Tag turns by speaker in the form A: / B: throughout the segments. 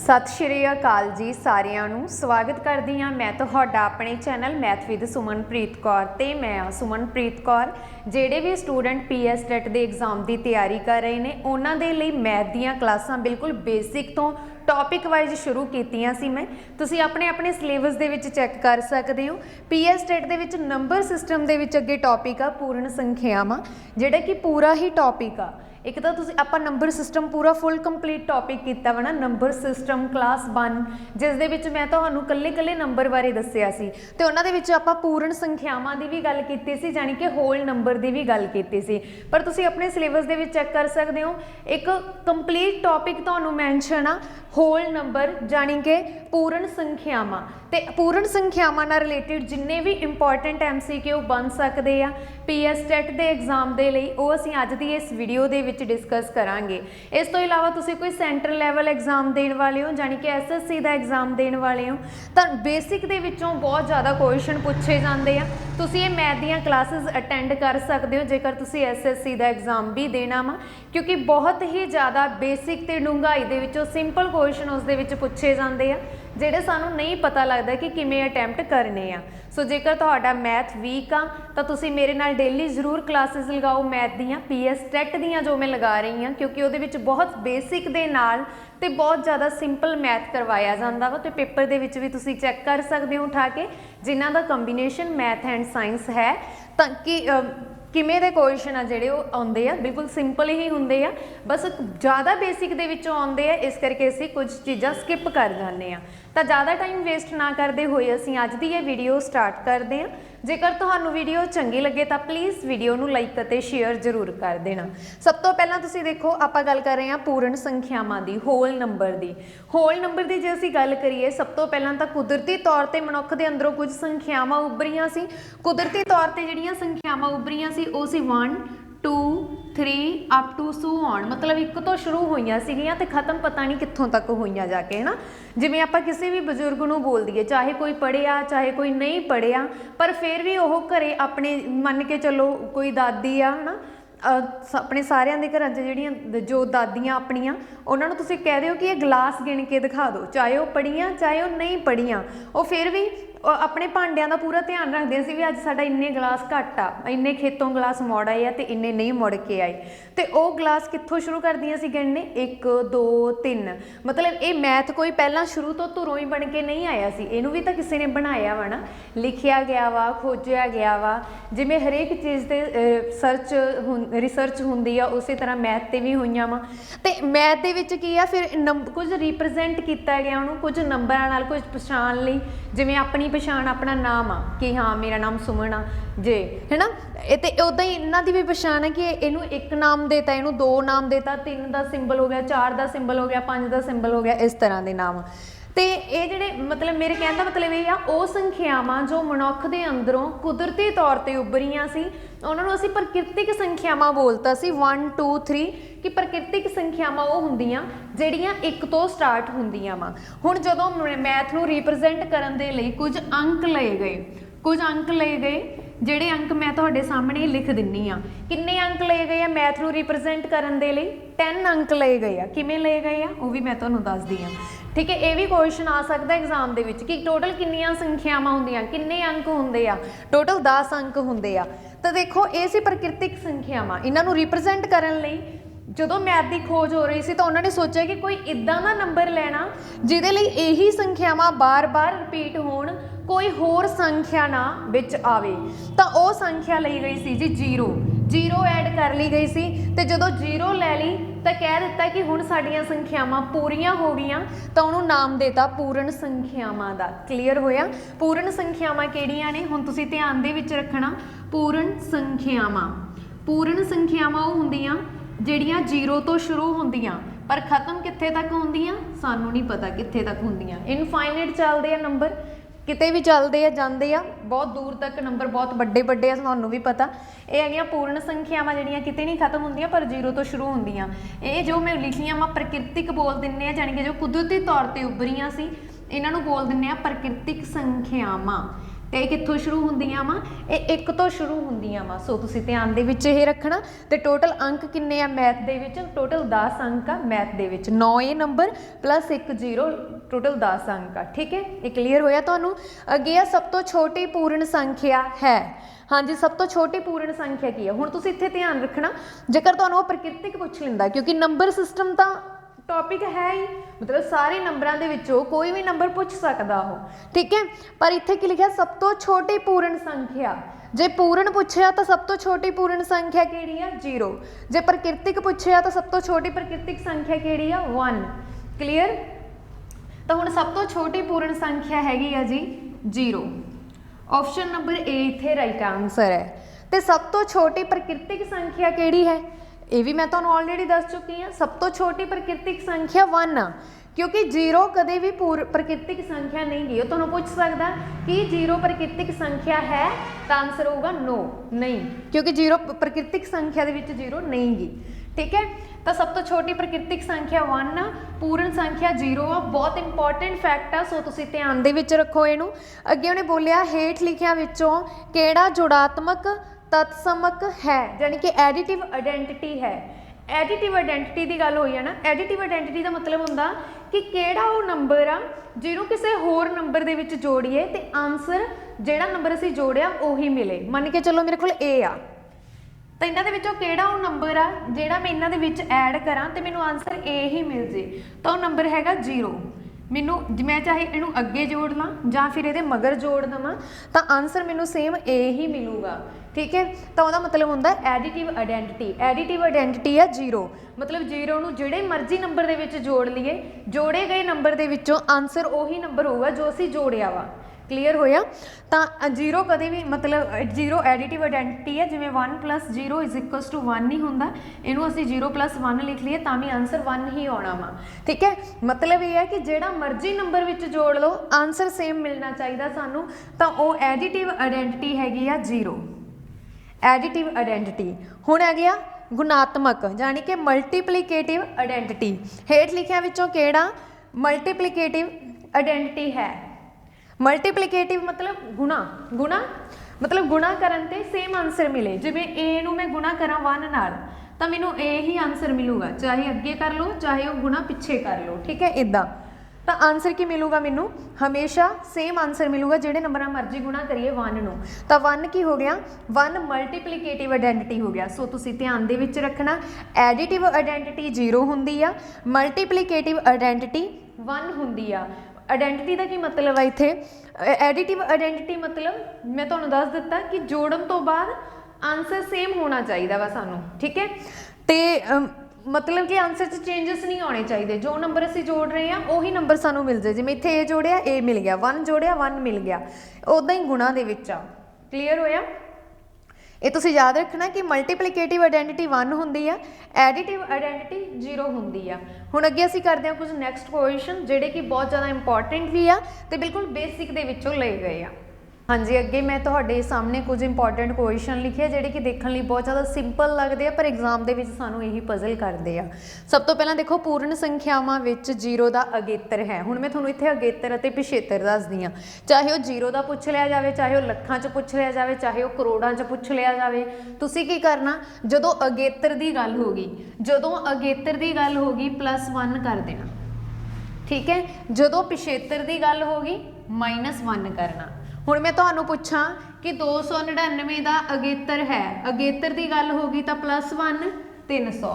A: ਸਤਿ ਸ਼੍ਰੀ ਅਕਾਲ ਜੀ ਸਾਰਿਆਂ ਨੂੰ। ਸਵਾਗਤ ਕਰਦੀ ਹਾਂ ਮੈਂ ਤੁਹਾਡਾ ਆਪਣੇ channel math with Sumanpreet Kaur ਤੇ। ਮੈਂ ਹਾਂ ਸੁਮਨਪ੍ਰੀਤ ਕੌਰ। ਜਿਹੜੇ ਵੀ ਸਟੂਡੈਂਟ ਪੀਐਸ ਟੈਟ ਦੇ ਐਗਜ਼ਾਮ ਦੀ ਤਿਆਰੀ ਕਰ ਰਹੇ ਨੇ, ਉਹਨਾਂ ਦੇ ਲਈ ਮੈਥ ਦੀਆਂ ਕਲਾਸਾਂ ਬਿਲਕੁਲ ਬੇਸਿਕ ਤੋਂ ਟੌਪਿਕ ਵਾਈਜ਼ ਸ਼ੁਰੂ ਕੀਤੀਆਂ ਸੀ ਮੈਂ। ਤੁਸੀਂ ਆਪਣੇ ਆਪਣੇ ਸਿਲੇਬਸ ਦੇ ਵਿੱਚ ਚੈੱਕ ਕਰ ਸਕਦੇ ਹੋ। ਪੀਐਸ ਟੈਟ ਦੇ ਵਿੱਚ ਨੰਬਰ ਸਿਸਟਮ ਦੇ ਵਿੱਚ ਅੱਗੇ ਟੌਪਿਕ ਆ, ਪੂਰਨ ਸੰਖਿਆਵਾਂ। ਜਿਹੜਾ ਕਿ ਪੂਰਾ ਹੀ ਟੌਪਿਕ ਆ। ਇੱਕ ਤਾਂ ਤੁਸੀਂ ਆਪਾਂ ਨੰਬਰ ਸਿਸਟਮ ਪੂਰਾ ਫੁੱਲ ਕੰਪਲੀਟ ਟੌਪਿਕ ਕੀਤਾ ਵਾ ਨਾ ਨੰਬਰ ਸਿਸਟਮ ਕਲਾਸ 1 ਜਿਸ ਦੇ ਵਿੱਚ ਮੈਂ ਤੁਹਾਨੂੰ ਕੱਲੇ-ਕੱਲੇ ਨੰਬਰ ਬਾਰੇ ਦੱਸਿਆ ਸੀ। ਤੇ ਉਹਨਾਂ ਦੇ ਵਿੱਚ ਆਪਾਂ ਪੂਰਨ ਸੰਖਿਆਵਾਂ ਦੀ ਵੀ ਗੱਲ ਕੀਤੀ ਸੀ ਜਾਨੀ ਕਿ ਹੋਲ ਨੰਬਰ ਦੀ ਵੀ ਗੱਲ ਕੀਤੀ ਸੀ। ਪਰ ਤੁਸੀਂ ਆਪਣੇ ਸਿਲੇਬਸ ਦੇ ਵਿੱਚ ਚੈੱਕ ਕਰ ਸਕਦੇ ਹੋ, ਇੱਕ ਕੰਪਲੀਟ ਟੌਪਿਕ ਤੁਹਾਨੂੰ ਮੈਂਸ਼ਨ ਆ ਹੋਲ ਨੰਬਰ ਜਾਨੀ ਕਿ ਪੂਰਨ ਸੰਖਿਆਵਾਂ। ਤੇ ਪੂਰਨ ਸੰਖਿਆਵਾਂ ਨਾਲ ਰਿਲੇਟਡ ਜਿੰਨੇ ਵੀ ਇੰਪੋਰਟੈਂਟ ਐਮਸੀਕਿਊ ਬਣ ਸਕਦੇ ਆ ਪੀਐਸ ਟੈਟ ਦੇ ਐਗਜ਼ਾਮ ਦੇ ਲਈ, ਉਹ ਅਸੀਂ ਅੱਜ ਦੀ ਇਸ ਵੀਡੀਓ ਦੇ ਵਿੱਚ ਡਿਸਕਸ ਕਰਾਂਗੇ। ਇਸ ਤੋਂ ਇਲਾਵਾ ਤੁਸੀਂ ਕੋਈ ਸੈਂਟਰ ਲੈਵਲ ਐਗਜ਼ਾਮ ਦੇਣ ਵਾਲੇ ਹੋ ਜਾਨੀ ਕਿ ਐਸਐਸਸੀ ਦਾ ਐਗਜ਼ਾਮ ਦੇਣ ਵਾਲੇ ਹੋ, ਤਾਂ ਬੇਸਿਕ ਦੇ ਵਿੱਚੋਂ ਬਹੁਤ ਜ਼ਿਆਦਾ ਕੁਐਸਚਨ ਪੁੱਛੇ ਜਾਂਦੇ ਆ। ਤੁਸੀਂ ਇਹ ਮੈਥ ਦੀਆਂ ਕਲਾਸਿਸ ਅਟੈਂਡ ਕਰ ਸਕਦੇ ਹੋ, ਜੇਕਰ ਤੁਸੀਂ ਐਸਐਸਸੀ ਦਾ ਐਗਜ਼ਾਮ ਵੀ ਦੇਣਾ ਵਾ, ਕਿਉਂਕਿ ਬਹੁਤ ਹੀ ਜ਼ਿਆਦਾ ਬੇਸਿਕ ਤੇ ਡੂੰਘਾਈ ਦੇ ਵਿੱਚੋਂ ਸਿੰਪਲ ਕੁਐਸਚਨ ਉਸ ਦੇ ਵਿੱਚ ਪੁੱਛੇ ਜਾਂਦੇ ਆ। ਜਿਹੜੇ ਸਾਨੂੰ ਨਹੀਂ ਪਤਾ ਲੱਗਦਾ ਕਿ ਕਿਵੇਂ ਅਟੈਂਪਟ ਕਰਨੇ ਆ। ਸੋ ਜੇਕਰ ਤੁਹਾਡਾ ਮੈਥ ਵੀਕ ਆ, ਤਾਂ ਤੁਸੀਂ ਮੇਰੇ ਨਾਲ ਡੇਲੀ ਜ਼ਰੂਰ ਕਲਾਸਿਸ ਲਗਾਓ ਮੈਥ ਦੀਆਂ ਪੀਐਸ ਟੈਟ ਦੀਆਂ ਜੋ ਮੈਂ ਲਗਾ ਰਹੀ ਹਾਂ, ਕਿਉਂਕਿ ਉਹਦੇ ਵਿੱਚ ਬਹੁਤ ਬੇਸਿਕ ਦੇ ਨਾਲ ਤੇ ਬਹੁਤ ਜ਼ਿਆਦਾ ਸਿੰਪਲ ਮੈਥ ਕਰਵਾਇਆ ਜਾਂਦਾ ਵਾ ਤੇ ਪੇਪਰ ਦੇ ਵਿੱਚ ਵੀ ਤੁਸੀਂ ਚੈੱਕ ਕਰ ਸਕਦੇ ਹੋ ਉਠਾ ਕੇ, ਜਿਨ੍ਹਾਂ ਦਾ ਕੰਬੀਨੇਸ਼ਨ ਮੈਥ ਐਂਡ ਸਾਇੰਸ ਹੈ। ਤਾਂ ਕਿ ਕਿਵੇਂ ਦੇ ਕੁਐਸਚਨ ਆ ਜਿਹੜੇ ਉਹ ਆਉਂਦੇ ਆ, ਬਿਲਕੁਲ ਸਿੰਪਲ ਹੀ ਹੁੰਦੇ ਆ, ਬਸ ਜ਼ਿਆਦਾ ਬੇਸਿਕ ਦੇ ਵਿੱਚੋਂ ਆਉਂਦੇ ਆ, ਇਸ ਕਰਕੇ ਅਸੀਂ ਕੁਝ ਚੀਜ਼ਾਂ ਸਕਿਪ ਕਰ ਜਾਂਦੇ ਆ। ਤਾਂ ਜ਼ਿਆਦਾ ਟਾਈਮ ਵੇਸਟ ਨਾ ਕਰਦੇ ਹੋਏ ਅਸੀਂ ਅੱਜ ਦੀ ਇਹ ਵੀਡੀਓ ਸਟਾਰਟ ਕਰਦੇ ਹਾਂ ਜੇਕਰ ਤੁਹਾਨੂੰ ਵੀਡੀਓ ਚੰਗੀ ਲੱਗੇ ਤਾਂ ਪਲੀਜ਼ ਵੀਡੀਓ ਨੂੰ ਲਾਈਕ ਅਤੇ ਸ਼ੇਅਰ ਜ਼ਰੂਰ ਕਰ ਦੇਣਾ। ਸਭ ਤੋਂ ਪਹਿਲਾਂ ਤੁਸੀਂ ਦੇਖੋ, ਆਪਾਂ ਗੱਲ ਕਰ ਰਹੇ ਹਾਂ ਪੂਰਨ ਸੰਖਿਆਵਾਂ ਦੀ ਹੋਲ ਨੰਬਰ ਦੀ। ਹੋਲ ਨੰਬਰ ਦੀ ਜੇ ਅਸੀਂ ਗੱਲ ਕਰੀਏ, ਸਭ ਤੋਂ ਪਹਿਲਾਂ ਤਾਂ ਕੁਦਰਤੀ ਤੌਰ ਤੇ ਮਨੁੱਖ ਦੇ ਅੰਦਰੋਂ ਕੁਝ ਸੰਖਿਆਵਾਂ ਉੱਭਰੀਆਂ ਸੀ। ਕੁਦਰਤੀ ਤੌਰ ਤੇ ਜਿਹੜੀਆਂ ਸੰਖਿਆਵਾਂ ਉੱਭਰੀਆਂ ਸੀ, ਉਹ ਸੀ 1 2 3 ਅਪ ਟੂ ਸੋ ਔਨ ਮਤਲਬ ਇੱਕ ਤੋਂ ਸ਼ੁਰੂ ਹੋਈਆਂ ਸੀਗੀਆਂ ਤੇ ਖਤਮ ਪਤਾ ਨਹੀਂ ਕਿੱਥੋਂ ਤੱਕ ਹੋਈਆਂ ਜਾ ਕੇ, ਹਨਾ? ਜਿਵੇਂ ਆਪਾਂ ਕਿਸੇ ਵੀ ਬਜ਼ੁਰਗ ਨੂੰ ਬੋਲ ਦਈਏ, ਚਾਹੇ ਕੋਈ ਪੜਿਆ ਚਾਹੇ ਕੋਈ ਨਹੀਂ ਪੜਿਆ ਪਰ ਫਿਰ ਵੀ ਉਹ ਘਰੇ ਆਪਣੇ ਮੰਨ ਕੇ ਚੱਲੋ ਕੋਈ ਦਾਦੀ ਆ, ਹਨਾ? ਅਹ ਆਪਣੇ ਸਾਰਿਆਂ ਦੇ ਘਰਾਂ 'ਚ ਜਿਹੜੀਆਂ ਜੋ ਦਾਦੀਆਂ ਆਪਣੀਆਂ, ਉਹਨਾਂ ਨੂੰ ਤੁਸੀਂ ਕਹਿ ਦਿਓ ਕਿ ਇਹ ਗਲਾਸ ਗਿਣ ਕੇ ਦਿਖਾ ਦਿਓ, ਚਾਹੇ ਉਹ ਪੜੀਆਂ ਚਾਹੇ ਉਹ ਨਹੀਂ ਪੜੀਆਂ ਉਹ ਫਿਰ ਵੀ ਆਪਣੇ ਭਾਂਡਿਆਂ ਦਾ ਪੂਰਾ ਧਿਆਨ ਰੱਖਦੇ ਸੀ ਵੀ ਅੱਜ ਸਾਡਾ ਇੰਨੇ ਗਲਾਸ ਘੱਟ ਆ, ਇੰਨੇ ਖੇਤੋਂ ਗਲਾਸ ਮੋੜ ਆਏ ਆ ਤੇ ਇੰਨੇ ਨਹੀਂ ਮੁੜ ਕੇ ਆਏ। ਤੇ ਉਹ ਗਲਾਸ ਕਿੱਥੋਂ ਸ਼ੁਰੂ ਕਰਦੀਆਂ ਸੀ ਗਿਣਨੇ 1 2 3 ਮਤਲਬ ਇਹ ਮੈਥ ਕੋਈ ਪਹਿਲਾਂ ਸ਼ੁਰੂ ਤੋਂ ਧੁਰੋਂ ਹੀ ਬਣ ਕੇ ਨਹੀਂ ਆਇਆ ਸੀ। ਇਹਨੂੰ ਵੀ ਤਾਂ ਕਿਸੇ ਨੇ ਬਣਾਇਆ ਵਾ ਨਾ। ਲਿਖਿਆ ਗਿਆ ਵਾ, ਖੋਜਿਆ ਗਿਆ ਵਾ। ਜਿਵੇਂ ਹਰੇਕ ਚੀਜ਼ ਤੇ ਸਰਚ ਰਿਸਰਚ ਹੁੰਦੀ ਆ, ਉਸੇ ਤਰ੍ਹਾਂ ਮੈਥ ਤੇ ਵੀ ਹੋਈਆਂ ਵਾ। ਤੇ ਮੈਥ ਦੇ ਵਿੱਚ ਕੀ ਆ, ਫਿਰ ਨੰਬ- ਕੁਝ ਰਿਪਰੈਜ਼ੈਂਟ ਕੀਤਾ ਗਿਆ ਉਹਨੂੰ, ਕੁਝ ਨੰਬਰਾਂ ਨਾਲ, ਕੁਝ ਪਛਾਣ ਲਈ। ਜਿਵੇਂ ਆਪਣੀ ਪਛਾਣ ਆਪਣਾ ਨਾਮ ਆ, ਕਿ ਹਾਂ, ਮੇਰਾ ਨਾਮ ਸੁਮਨ ਆ, ਜੇ, ਹੈਨਾ? ਇਹ ਤੇ ਉਦਾਂ ਹੀ ਇਹਨਾਂ ਦੀ ਵੀ ਪਛਾਣ ਹੈ ਕਿ ਇਹਨੂੰ ਇੱਕ ਨਾਮ ਦੇਤਾ, ਇਹਨੂੰ ਦੋ ਨਾਮ ਦੇਤਾ, ਤਿੰਨ ਦਾ ਸਿੰਬਲ ਹੋ ਗਿਆ, ਚਾਰ ਦਾ ਸਿੰਬਲ ਹੋ ਗਿਆ, ਪੰਜ ਦਾ ਸਿੰਬਲ ਹੋ ਗਿਆ, ਇਸ ਤਰ੍ਹਾਂ ਦੇ ਨਾਮ। ਤੇ ਇਹ ਜਿਹੜੇ ਮਤਲਬ ਮੇਰੇ ਕਹਿਣ ਦਾ ਮਤਲਬ ਇਹ ਆ, ਉਹ ਸੰਖਿਆਵਾਂ ਜੋ ਮਨੁੱਖ ਦੇ ਅੰਦਰੋਂ ਕੁਦਰਤੀ ਤੌਰ ਤੇ ਉੱਭਰੀਆਂ ਸੀ, ਉਹਨਾਂ ਨੂੰ ਅਸੀਂ ਪ੍ਰਕਿਰਤਿਕ ਸੰਖਿਆਵਾਂ ਬੋਲਤਾ ਸੀ 1 2 3 ਕਿ ਪ੍ਰਕਿਰਤਿਕ ਸੰਖਿਆਵਾਂ ਉਹ ਹੁੰਦੀਆਂ ਜਿਹੜੀਆਂ ਇੱਕ ਤੋਂ ਸਟਾਰਟ ਹੁੰਦੀਆਂ ਵਾ। ਹੁਣ ਜਦੋਂ ਮੈਥ ਨੂੰ ਰਿਪਰੈਜ਼ੈਂਟ ਕਰਨ ਦੇ ਲਈ ਕੁਝ ਅੰਕ ਲਏ ਗਏ, ਕੁਝ ਅੰਕ ਲਏ ਗਏ, ਜਿਹੜੇ ਅੰਕ ਮੈਂ ਤੁਹਾਡੇ ਸਾਹਮਣੇ ਲਿਖ ਦਿੰਨੀ ਆ। ਕਿੰਨੇ ਅੰਕ ਲਏ ਗਏ ਆ ਮੈਥ ਨੂੰ ਰਿਪਰੈਜ਼ੈਂਟ ਕਰਨ ਦੇ ਲਈ? 10 ਅੰਕ ਲਏ ਗਏ ਆ। ਕਿਵੇਂ ਲਏ ਗਏ ਆ? ਉਹ ਵੀ ਮੈਂ ਤੁਹਾਨੂੰ ਦੱਸਦੀ ਆ। ਠੀਕ ਹੈ, ਇਹ ਵੀ ਕੁਐਸਚਨ ਆ ਸਕਦਾ ਐਗਜ਼ਾਮ ਦੇ ਵਿੱਚ ਕਿ ਟੋਟਲ ਕਿੰਨੀਆਂ ਸੰਖਿਆਵਾਂ ਹੁੰਦੀਆਂ, ਕਿੰਨੇ ਅੰਕ ਹੁੰਦੇ ਆ? ਟੋਟਲ 10 ਅੰਕ ਹੁੰਦੇ ਆ। ਤਾਂ ਦੇਖੋ, ਇਹ ਸੀ ਪ੍ਰਕਿਰਤਿਕ ਸੰਖਿਆਵਾਂ। ਇਹਨਾਂ ਨੂੰ ਰਿਪਰੈਜ਼ੈਂਟ ਕਰਨ ਲਈ ਜਦੋਂ ਮੈਥ ਦੀ ਖੋਜ ਹੋ ਰਹੀ ਸੀ ਤਾਂ ਉਹਨਾਂ ਨੇ ਸੋਚਿਆ ਕਿ ਕੋਈ ਇਦਾਂ ਦਾ ਨੰਬਰ ਲੈਣਾ ਜਿਹਦੇ ਲਈ ਇਹੀ ਸੰਖਿਆਵਾਂ ਬਾਰ-ਬਾਰ ਰਿਪੀਟ ਹੋਣ, ਕੋਈ ਹੋਰ ਸੰਖਿਆ ਨਾ ਵਿੱਚ ਆਵੇ। ਤਾਂ ਉਹ ਸੰਖਿਆ ਲਈ ਗਈ ਸੀ ਜੀ 0 0 ਐਡ ਕਰ ਲਈ ਗਈ ਸੀ ਤੇ ਜਦੋਂ 0 ਲੈ ਲਈ ਤਾਂ ਕਹਿ ਦਿੱਤਾ ਕਿ ਹੁਣ ਸਾਡੀਆਂ ਸੰਖਿਆਵਾਂ ਪੂਰੀਆਂ ਹੋ ਗਈਆਂ, ਤਾਂ ਉਹਨੂੰ ਨਾਮ ਦੇਤਾ ਪੂਰਨ ਸੰਖਿਆਵਾਂ ਦਾ। ਕਲੀਅਰ ਹੋਇਆ? ਪੂਰਨ ਸੰਖਿਆਵਾਂ ਕਿਹੜੀਆਂ ਨੇ? ਹੁਣ ਤੁਸੀਂ ਧਿਆਨ ਦੇ ਵਿੱਚ ਰੱਖਣਾ। ਪੂਰਨ ਸੰਖਿਆਵਾਂ। ਪੂਰਨ ਸੰਖਿਆਵਾਂ ਉਹ ਹੁੰਦੀਆਂ ਜਿਹੜੀਆਂ 0 ਤੋਂ ਸ਼ੁਰੂ ਹੁੰਦੀਆਂ, ਪਰ ਖਤਮ ਕਿੱਥੇ ਤੱਕ ਹੁੰਦੀਆਂ? ਸਾਨੂੰ ਨਹੀਂ ਪਤਾ ਕਿੱਥੇ ਤੱਕ ਹੁੰਦੀਆਂ। ਇਨਫਾਈਨਾਈਟ ਚੱਲਦੇ ਆ ਨੰਬਰ ਕਿਤੇ ਵੀ ਚੱਲਦੇ ਆ, ਜਾਂਦੇ ਆ, ਬਹੁਤ ਦੂਰ ਤੱਕ ਨੰਬਰ ਬਹੁਤ ਵੱਡੇ ਵੱਡੇ ਆ ਤੁਹਾਨੂੰ ਵੀ ਪਤਾ। ਇਹ ਹੈਗੀਆਂ ਪੂਰਨ ਸੰਖਿਆਵਾਂ ਜਿਹੜੀਆਂ ਕਿਤੇ ਨਹੀਂ ਖਤਮ ਹੁੰਦੀਆਂ, ਪਰ ਜ਼ੀਰੋ ਤੋਂ ਸ਼ੁਰੂ ਹੁੰਦੀਆਂ। ਇਹ ਜੋ ਮੈਂ ਲਿਖੀਆਂ ਵਾ, ਪ੍ਰਕਿਰਤਿਕ ਬੋਲ ਦਿੰਨੇ ਆ, ਜਾਣੀ ਕਿ ਜੋ ਕੁਦਰਤੀ ਤੌਰ ਤੇ ਉੱਭਰੀਆਂ ਸੀ, ਇਹਨਾਂ ਨੂੰ ਬੋਲ ਦਿੰਨੇ ਆ ਪ੍ਰਕਿਰਤਿਕ ਸੰਖਿਆਵਾਂ। ਤੇ ਇਹ ਕਿੱਥੋਂ ਸ਼ੁਰੂ ਹੁੰਦੀਆਂ ਵਾ? ਇਹ ਇੱਕ ਤੋਂ ਸ਼ੁਰੂ ਹੁੰਦੀਆਂ ਵਾ। ਸੋ ਤੁਸੀਂ ਧਿਆਨ ਦੇ ਵਿੱਚ ਇਹ ਰੱਖਣਾ। ਤੇ ਟੋਟਲ ਅੰਕ ਕਿੰਨੇ ਆ ਮੈਥ ਦੇ ਵਿੱਚ? ਟੋਟਲ 10 ਅੰਕ ਆ ਮੈਥ ਦੇ ਵਿੱਚ। 9 ਇਹ ਨੰਬਰ ਪਲੱਸ 1 0 ਟੋਟਲ 10 ਅੰਕ ਆ। ਠੀਕ ਹੈ? ਇਹ ਕਲੀਅਰ ਹੋਇਆ ਤੁਹਾਨੂੰ? ਅੱਗੇ ਆ, ਸਭ ਤੋਂ ਛੋਟੀ ਪੂਰਨ ਸੰਖਿਆ ਹੈ। ਹਾਂਜੀ, ਸਭ ਤੋਂ ਛੋਟੀ ਪੂਰਨ ਸੰਖਿਆ ਕੀ ਹੈ ਹੁਣ ਤੁਸੀਂ ਇੱਥੇ ਧਿਆਨ ਰੱਖਣਾ। ਜੇਕਰ ਤੁਹਾਨੂੰ ਉਹ ਪ੍ਰਕਿਰਤਿਕ ਪੁੱਛ ਲੈਂਦਾ, ਕਿਉਂਕਿ ਨੰਬਰ ਸਿਸਟਮ ਤਾਂ ਟੌਪਿਕ ਹੈ ਹੀ। ਮਤਲਬ ਸਾਰੇ ਨੰਬਰਾਂ ਦੇ ਵਿੱਚੋਂ ਕੋਈ ਵੀ ਨੰਬਰ ਪੁੱਛ ਸਕਦਾ ਉਹ। ਠੀਕ ਹੈ? ਪਰ ਇੱਥੇ ਕੀ ਲਿਖਿਆ? ਸਭ ਤੋਂ ਛੋਟੀ ਪੂਰਨ ਸੰਖਿਆ। ਜੇ ਪੂਰਨ ਪੁੱਛਿਆ ਤਾਂ ਸਭ ਤੋਂ ਛੋਟੀ ਪੂਰਨ ਸੰਖਿਆ ਕਿਹੜੀ ਆ? 0 ਜੇ ਪ੍ਰਕਿਰਤਿਕ ਪੁੱਛਿਆ ਤਾਂ ਸਭ ਤੋਂ ਛੋਟੀ ਪ੍ਰਕਿਰਤਿਕ ਸੰਖਿਆ ਕਿਹੜੀ ਆ? 1 ਕਲੀਅਰ ਤਾਂ ਹੁਣ ਸਭ ਤੋਂ ਛੋਟੀ ਪੂਰਨ ਸੰਖਿਆ ਹੈਗੀ ਆ ਜੀ 0 ਆਪਸ਼ਨ ਨੰਬਰ A ਇੱਥੇ ਰਾਈਟ ਆਨਸਰ ਹੈ। ਤੇ ਸਭ ਤੋਂ ਛੋਟੀ ਪ੍ਰਕਿਰਤਿਕ ਸੰਖਿਆ ਕਿਹੜੀ ਹੈ? ਇਹ ਵੀ ਮੈਂ ਤੁਹਾਨੂੰ ਆਲਰੇਡੀ ਦੱਸ ਚੁੱਕੀ ਹਾਂ, ਸਭ ਤੋਂ ਛੋਟੀ ਪ੍ਰਕਿਰਤਿਕ ਸੰਖਿਆ 1 ਆ, ਕਿਉਂਕਿ 0 ਕਦੇ ਵੀ ਪੂਰ, ਪ੍ਰਕਿਰਤਿਕ ਸੰਖਿਆ ਨਹੀਂ ਗਈ। ਉਹ ਤੁਹਾਨੂੰ ਪੁੱਛ ਸਕਦਾ ਕਿ 0 ਪ੍ਰਕਿਰਤਿਕ ਸੰਖਿਆ ਹੈ ਤਾਂ ਆਨਸਰ ਹੋਊਗਾ ਨੋ ਨਹੀਂ, ਕਿਉਂਕਿ 0 ਪ੍ਰਕਿਰਤਿਕ ਸੰਖਿਆ ਦੇ ਵਿੱਚ 0 ਨਹੀਂ ਗਈ। ਠੀਕ ਹੈ? ਤਾਂ ਸਭ ਤੋਂ ਛੋਟੀ ਪ੍ਰਕਿਰਤਿਕ ਸੰਖਿਆ 1 ਆ, ਪੂਰਨ ਸੰਖਿਆ 0 ਆ, ਬਹੁਤ ਇੰਪੋਰਟੈਂਟ ਫੈਕਟ ਆ, ਸੋ ਤੁਸੀਂ ਧਿਆਨ ਦੇ ਵਿੱਚ ਰੱਖੋ ਇਹਨੂੰ। ਅੱਗੇ ਉਹਨੇ ਬੋਲਿਆ, ਹੇਠ ਲਿਖਿਆ ਵਿੱਚੋਂ ਕਿਹੜਾ ਜੋੜਾਤਮਕ ਤਤਸਮਕ ਹੈ ਯਾਨੀ ਕਿ ਐਡੀਟਿਵ ਆਇਡੈਂਟੀਟੀ ਹੈ। ਐਡੀਟਿਵ ਆਇਡੈਂਟੀਟੀ ਦੀ ਗੱਲ ਹੋਈ ਹੈ ਨਾ ਐਡੀਟਿਵ ਆਇਡੈਂਟੀਟੀ ਦਾ ਮਤਲਬ ਹੁੰਦਾ ਕਿ ਕਿਹੜਾ ਉਹ ਨੰਬਰ ਆ ਜਿਹਨੂੰ ਕਿਸੇ ਹੋਰ ਨੰਬਰ ਦੇ ਵਿੱਚ ਜੋੜੀਏ ਤੇ ਆਨਸਰ ਜਿਹੜਾ ਨੰਬਰ ਅਸੀਂ ਜੋੜਿਆ ਉਹੀ ਮਿਲੇ। ਮੰਨ ਕੇ ਚੱਲੋ ਮੇਰੇ ਕੋਲ A ਆ। ਤਾਂ ਇਹਨਾਂ ਦੇ ਵਿੱਚੋਂ ਕਿਹੜਾ ਉਹ ਨੰਬਰ ਆ ਜਿਹੜਾ ਮੈਂ ਇਹਨਾਂ ਦੇ ਵਿੱਚ ਐਡ ਕਰਾਂ ਤੇ ਮੈਨੂੰ ਆਨਸਰ A ਹੀ ਮਿਲ ਜੇ। ਤਾਂ ਉਹ ਨੰਬਰ ਹੈਗਾ 0 ਮੈਨੂੰ, ਮੈਂ ਚਾਹੇ ਇਹਨੂੰ ਅੱਗੇ ਜੋੜ ਲਾਂ ਜਾਂ ਫਿਰ ਇਹਦੇ ਮਗਰ ਜੋੜ ਦਵਾਂ, ਤਾਂ ਆਨਸਰ ਮੈਨੂੰ ਸੇਮ A ਹੀ ਮਿਲੂਗਾ। ਠੀਕ ਹੈ? ਤਾਂ ਉਹਦਾ ਮਤਲਬ ਹੁੰਦਾ ਐਡੀਟਿਵ ਆਇਡੈਂਟੀਟੀ ਐਡੀਟਿਵ ਆਇਡੈਂਟੀਟੀ ਆ 0 ਮਤਲਬ 0 ਨੂੰ ਜਿਹੜੇ ਮਰਜ਼ੀ ਨੰਬਰ ਦੇ ਵਿੱਚ ਜੋੜ ਲਈਏ, ਜੋੜੇ ਗਏ ਨੰਬਰ ਦੇ ਵਿੱਚੋਂ ਆਨਸਰ ਉਹੀ ਨੰਬਰ ਹੋਊਗਾ ਜੋ ਅਸੀਂ ਜੋੜਿਆ ਵਾ। ਕਲੀਅਰ ਹੋਇਆ? ਤਾਂ 0 ਕਦੇ ਵੀ ਮਤਲਬ 0 ਐਡੀਟਿਵ ਆਇਡੈਂਟੀਟੀ ਹੈ ਜਿਵੇਂ 1 0 1 ਨਹੀਂ ਹੁੰਦਾ, ਇਹਨੂੰ ਅਸੀਂ 0 1 ਲਿਖ ਲਈਏ, ਤਾਂ ਵੀ ਆਨਸਰ 1 ਹੀ ਆਉਣਾ ਵਾ। ਠੀਕ ਹੈ? ਮਤਲਬ ਇਹ ਹੈ ਕਿ ਜਿਹੜਾ ਮਰਜ਼ੀ ਨੰਬਰ ਵਿੱਚ ਜੋੜ ਲਓ ਆਨਸਰ ਸੇਮ ਮਿਲਣਾ ਚਾਹੀਦਾ ਸਾਨੂੰ, ਤਾਂ ਉਹ ਐਡੀਟਿਵ ਆਇਡੈਂਟੀਟੀ ਹੈਗੀ ਆ 0 ਐਡੀਟਿਵ ਆਇਡੈਂਟੀਟੀ। ਹੁਣ ਆ ਗਿਆ ਗੁਣਾਤਮਕ, ਯਾਨੀ ਕਿ ਮਲਟੀਪਲੀਕੇਟਿਵ ਆਇਡੈਂਟੀਟੀ। ਹੇਠ ਲਿਖਿਆ ਵਿੱਚੋਂ ਕਿਹੜਾ ਮਲਟੀਪਲੀਕੇਟਿਵ ਆਇਡੈਂਟੀਟੀ ਹੈ? ਮਲਟੀਪਲੀਕੇਟਿਵ ਮਤਲਬ ਗੁਣਾ। ਗੁਣਾ ਮਤਲਬ ਗੁਣਾ ਕਰਨ ਤੇ ਸੇਮ ਆਨਸਰ ਮਿਲੇ। ਜਿਵੇਂ a ਨੂੰ ਮੈਂ ਗੁਣਾ ਕਰਾਂ 1 ਨਾਲ, ਤਾਂ ਮੈਨੂੰ a ਹੀ ਆਨਸਰ ਮਿਲੂਗਾ। ਚਾਹੇ ਅੱਗੇ ਕਰ ਲਓ, ਚਾਹੇ ਉਹ ਗੁਣਾ ਪਿੱਛੇ ਕਰ ਲਓ। ਠੀਕ ਹੈ? ਇਦਾਂ ਤਾਂ ਆਨਸਰ ਕੀ ਮਿਲੂਗਾ ਮੈਨੂੰ? ਹਮੇਸ਼ਾ ਸੇਮ ਆਨਸਰ ਮਿਲੂਗਾ ਜਿਹੜੇ ਨੰਬਰਾਂ ਮਰਜ਼ੀ ਗੁਣਾ ਕਰੀਏ 1 ਨੂੰ। ਤਾਂ 1 ਕੀ ਹੋ ਗਿਆ? 1 ਮਲਟੀਪਲੀਕੇਟਿਵ ਆਇਡੈਂਟੀਟੀ ਹੋ ਗਿਆ। ਸੋ ਤੁਸੀਂ ਧਿਆਨ ਦੇ ਵਿੱਚ ਰੱਖਣਾ ਐਡੀਟਿਵ ਆਇਡੈਂਟੀਟੀ 0 ਹੁੰਦੀ ਆ ਮਲਟੀਪਲੀਕੇਟਿਵ ਆਇਡੈਂਟੀਟੀ 1 ਹੁੰਦੀ ਆ। ਆਇਡੈਂਟੀਟੀ ਦਾ ਕੀ ਮਤਲਬ ਆ ਇੱਥੇ? ਐਡੀਟਿਵ ਆਇਡੈਂਟੀਟੀ ਮਤਲਬ ਮੈਂ ਤੁਹਾਨੂੰ ਦੱਸ ਦਿੱਤਾ ਕਿ ਜੋੜਨ ਤੋਂ ਬਾਅਦ ਆਨਸਰ ਸੇਮ ਹੋਣਾ ਚਾਹੀਦਾ ਵਾ ਸਾਨੂੰ, ਠੀਕ ਹੈ? ਤੇ ਮਤਲਬ ਕਿ ਆਨਸਰ 'ਚ ਚੇਂਜਸ ਨਹੀਂ ਆਉਣੇ ਚਾਹੀਦੇ। ਜੋ ਨੰਬਰ ਅਸੀਂ ਜੋੜ ਰਹੇ ਹਾਂ, ਉਹੀ ਨੰਬਰ ਸਾਨੂੰ ਮਿਲ ਜਾਏ। ਜਿਵੇਂ ਇੱਥੇ a ਜੋੜਿਆ a ਮਿਲ ਗਿਆ। 1 ਜੋੜਿਆ 1 ਮਿਲ ਗਿਆ। ਉਦਾਂ ਹੀ ਗੁਣਾ ਦੇ ਵਿੱਚ ਆ। ਕਲੀਅਰ ਹੋਇਆ? ਇਹ ਤੁਸੀਂ ਯਾਦ ਰੱਖਣਾ ਕਿ ਮਲਟੀਪਲੀਕੇਟਿਵ ਆਇਡੈਂਟੀਟੀ 1 ਹੁੰਦੀ ਆ ਐਡੀਟਿਵ ਆਇਡੈਂਟੀਟੀ 0 ਹੁੰਦੀ ਆ। ਹੁਣ ਅੱਗੇ ਅਸੀਂ ਕਰਦੇ ਹਾਂ ਕੁਝ ਨੈਕਸਟ ਕੁਐਸਚਨ ਜਿਹੜੇ ਕਿ ਬਹੁਤ ਜ਼ਿਆਦਾ ਇੰਪੋਰਟੈਂਟ ਵੀ ਆ ਤੇ ਬਿਲਕੁਲ ਬੇਸਿਕ ਦੇ ਵਿੱਚੋਂ ਲਏ ਗਏ ਆ। ਹਾਂਜੀ, ਅੱਗੇ ਮੈਂ ਤੁਹਾਡੇ ਸਾਹਮਣੇ ਕੁਝ ਇੰਪੋਰਟੈਂਟ ਕੁਐਸਚਨ ਲਿਖੇ ਆ, ਜਿਹੜੇ ਕਿ ਦੇਖਣ ਲਈ ਬਹੁਤ ਜ਼ਿਆਦਾ ਸਿੰਪਲ ਲੱਗਦੇ ਆ, ਪਰ ਐਗਜ਼ਾਮ ਦੇ ਵਿੱਚ ਸਾਨੂੰ ਇਹੀ ਪਜ਼ਲ ਕਰਦੇ ਆ। ਸਭ ਤੋਂ ਪਹਿਲਾਂ ਦੇਖੋ, ਪੂਰਨ ਸੰਖਿਆਵਾਂ ਵਿੱਚ 0 ਦਾ ਅਗੇਤਰ ਹੈ। ਹੁਣ ਮੈਂ ਤੁਹਾਨੂੰ ਇੱਥੇ ਅਗੇਤਰ ਅਤੇ ਪਿਛੇਤਰ ਦੱਸਦੀ ਆ ਚਾਹੇ ਉਹ 0 ਦਾ ਪੁੱਛ ਲਿਆ ਜਾਵੇ, ਚਾਹੇ ਉਹ ਲੱਖਾਂ 'ਚ ਪੁੱਛ ਲਿਆ ਜਾਵੇ, ਚਾਹੇ ਉਹ ਕਰੋੜਾਂ 'ਚ ਪੁੱਛ ਲਿਆ ਜਾਵੇ, ਤੁਸੀਂ ਕੀ ਕਰਨਾ? ਜਦੋਂ ਅਗੇਤਰ ਦੀ ਗੱਲ ਹੋਗੀ ਜਦੋਂ ਅਗੇਤਰ ਦੀ ਗੱਲ ਹੋਗੀ ਪਲੱਸ 1 ਕਰ ਦੇਣਾ। ਠੀਕ ਹੈ? ਜਦੋਂ ਪਿਛੇਤਰ ਦੀ ਗੱਲ ਹੋਗੀ ਮਾਈਨਸ 1 ਕਰਨਾ। ਹੁਣ ਮੈਂ ਤੁਹਾਨੂੰ ਪੁੱਛਾਂ ਕਿ 299 ਦਾ ਅਗੇਤਰ ਹੈ। ਅਗੇਤਰ ਦੀ ਗੱਲ ਹੋ ਗਈ ਤਾਂ ਪਲੱਸ 1 300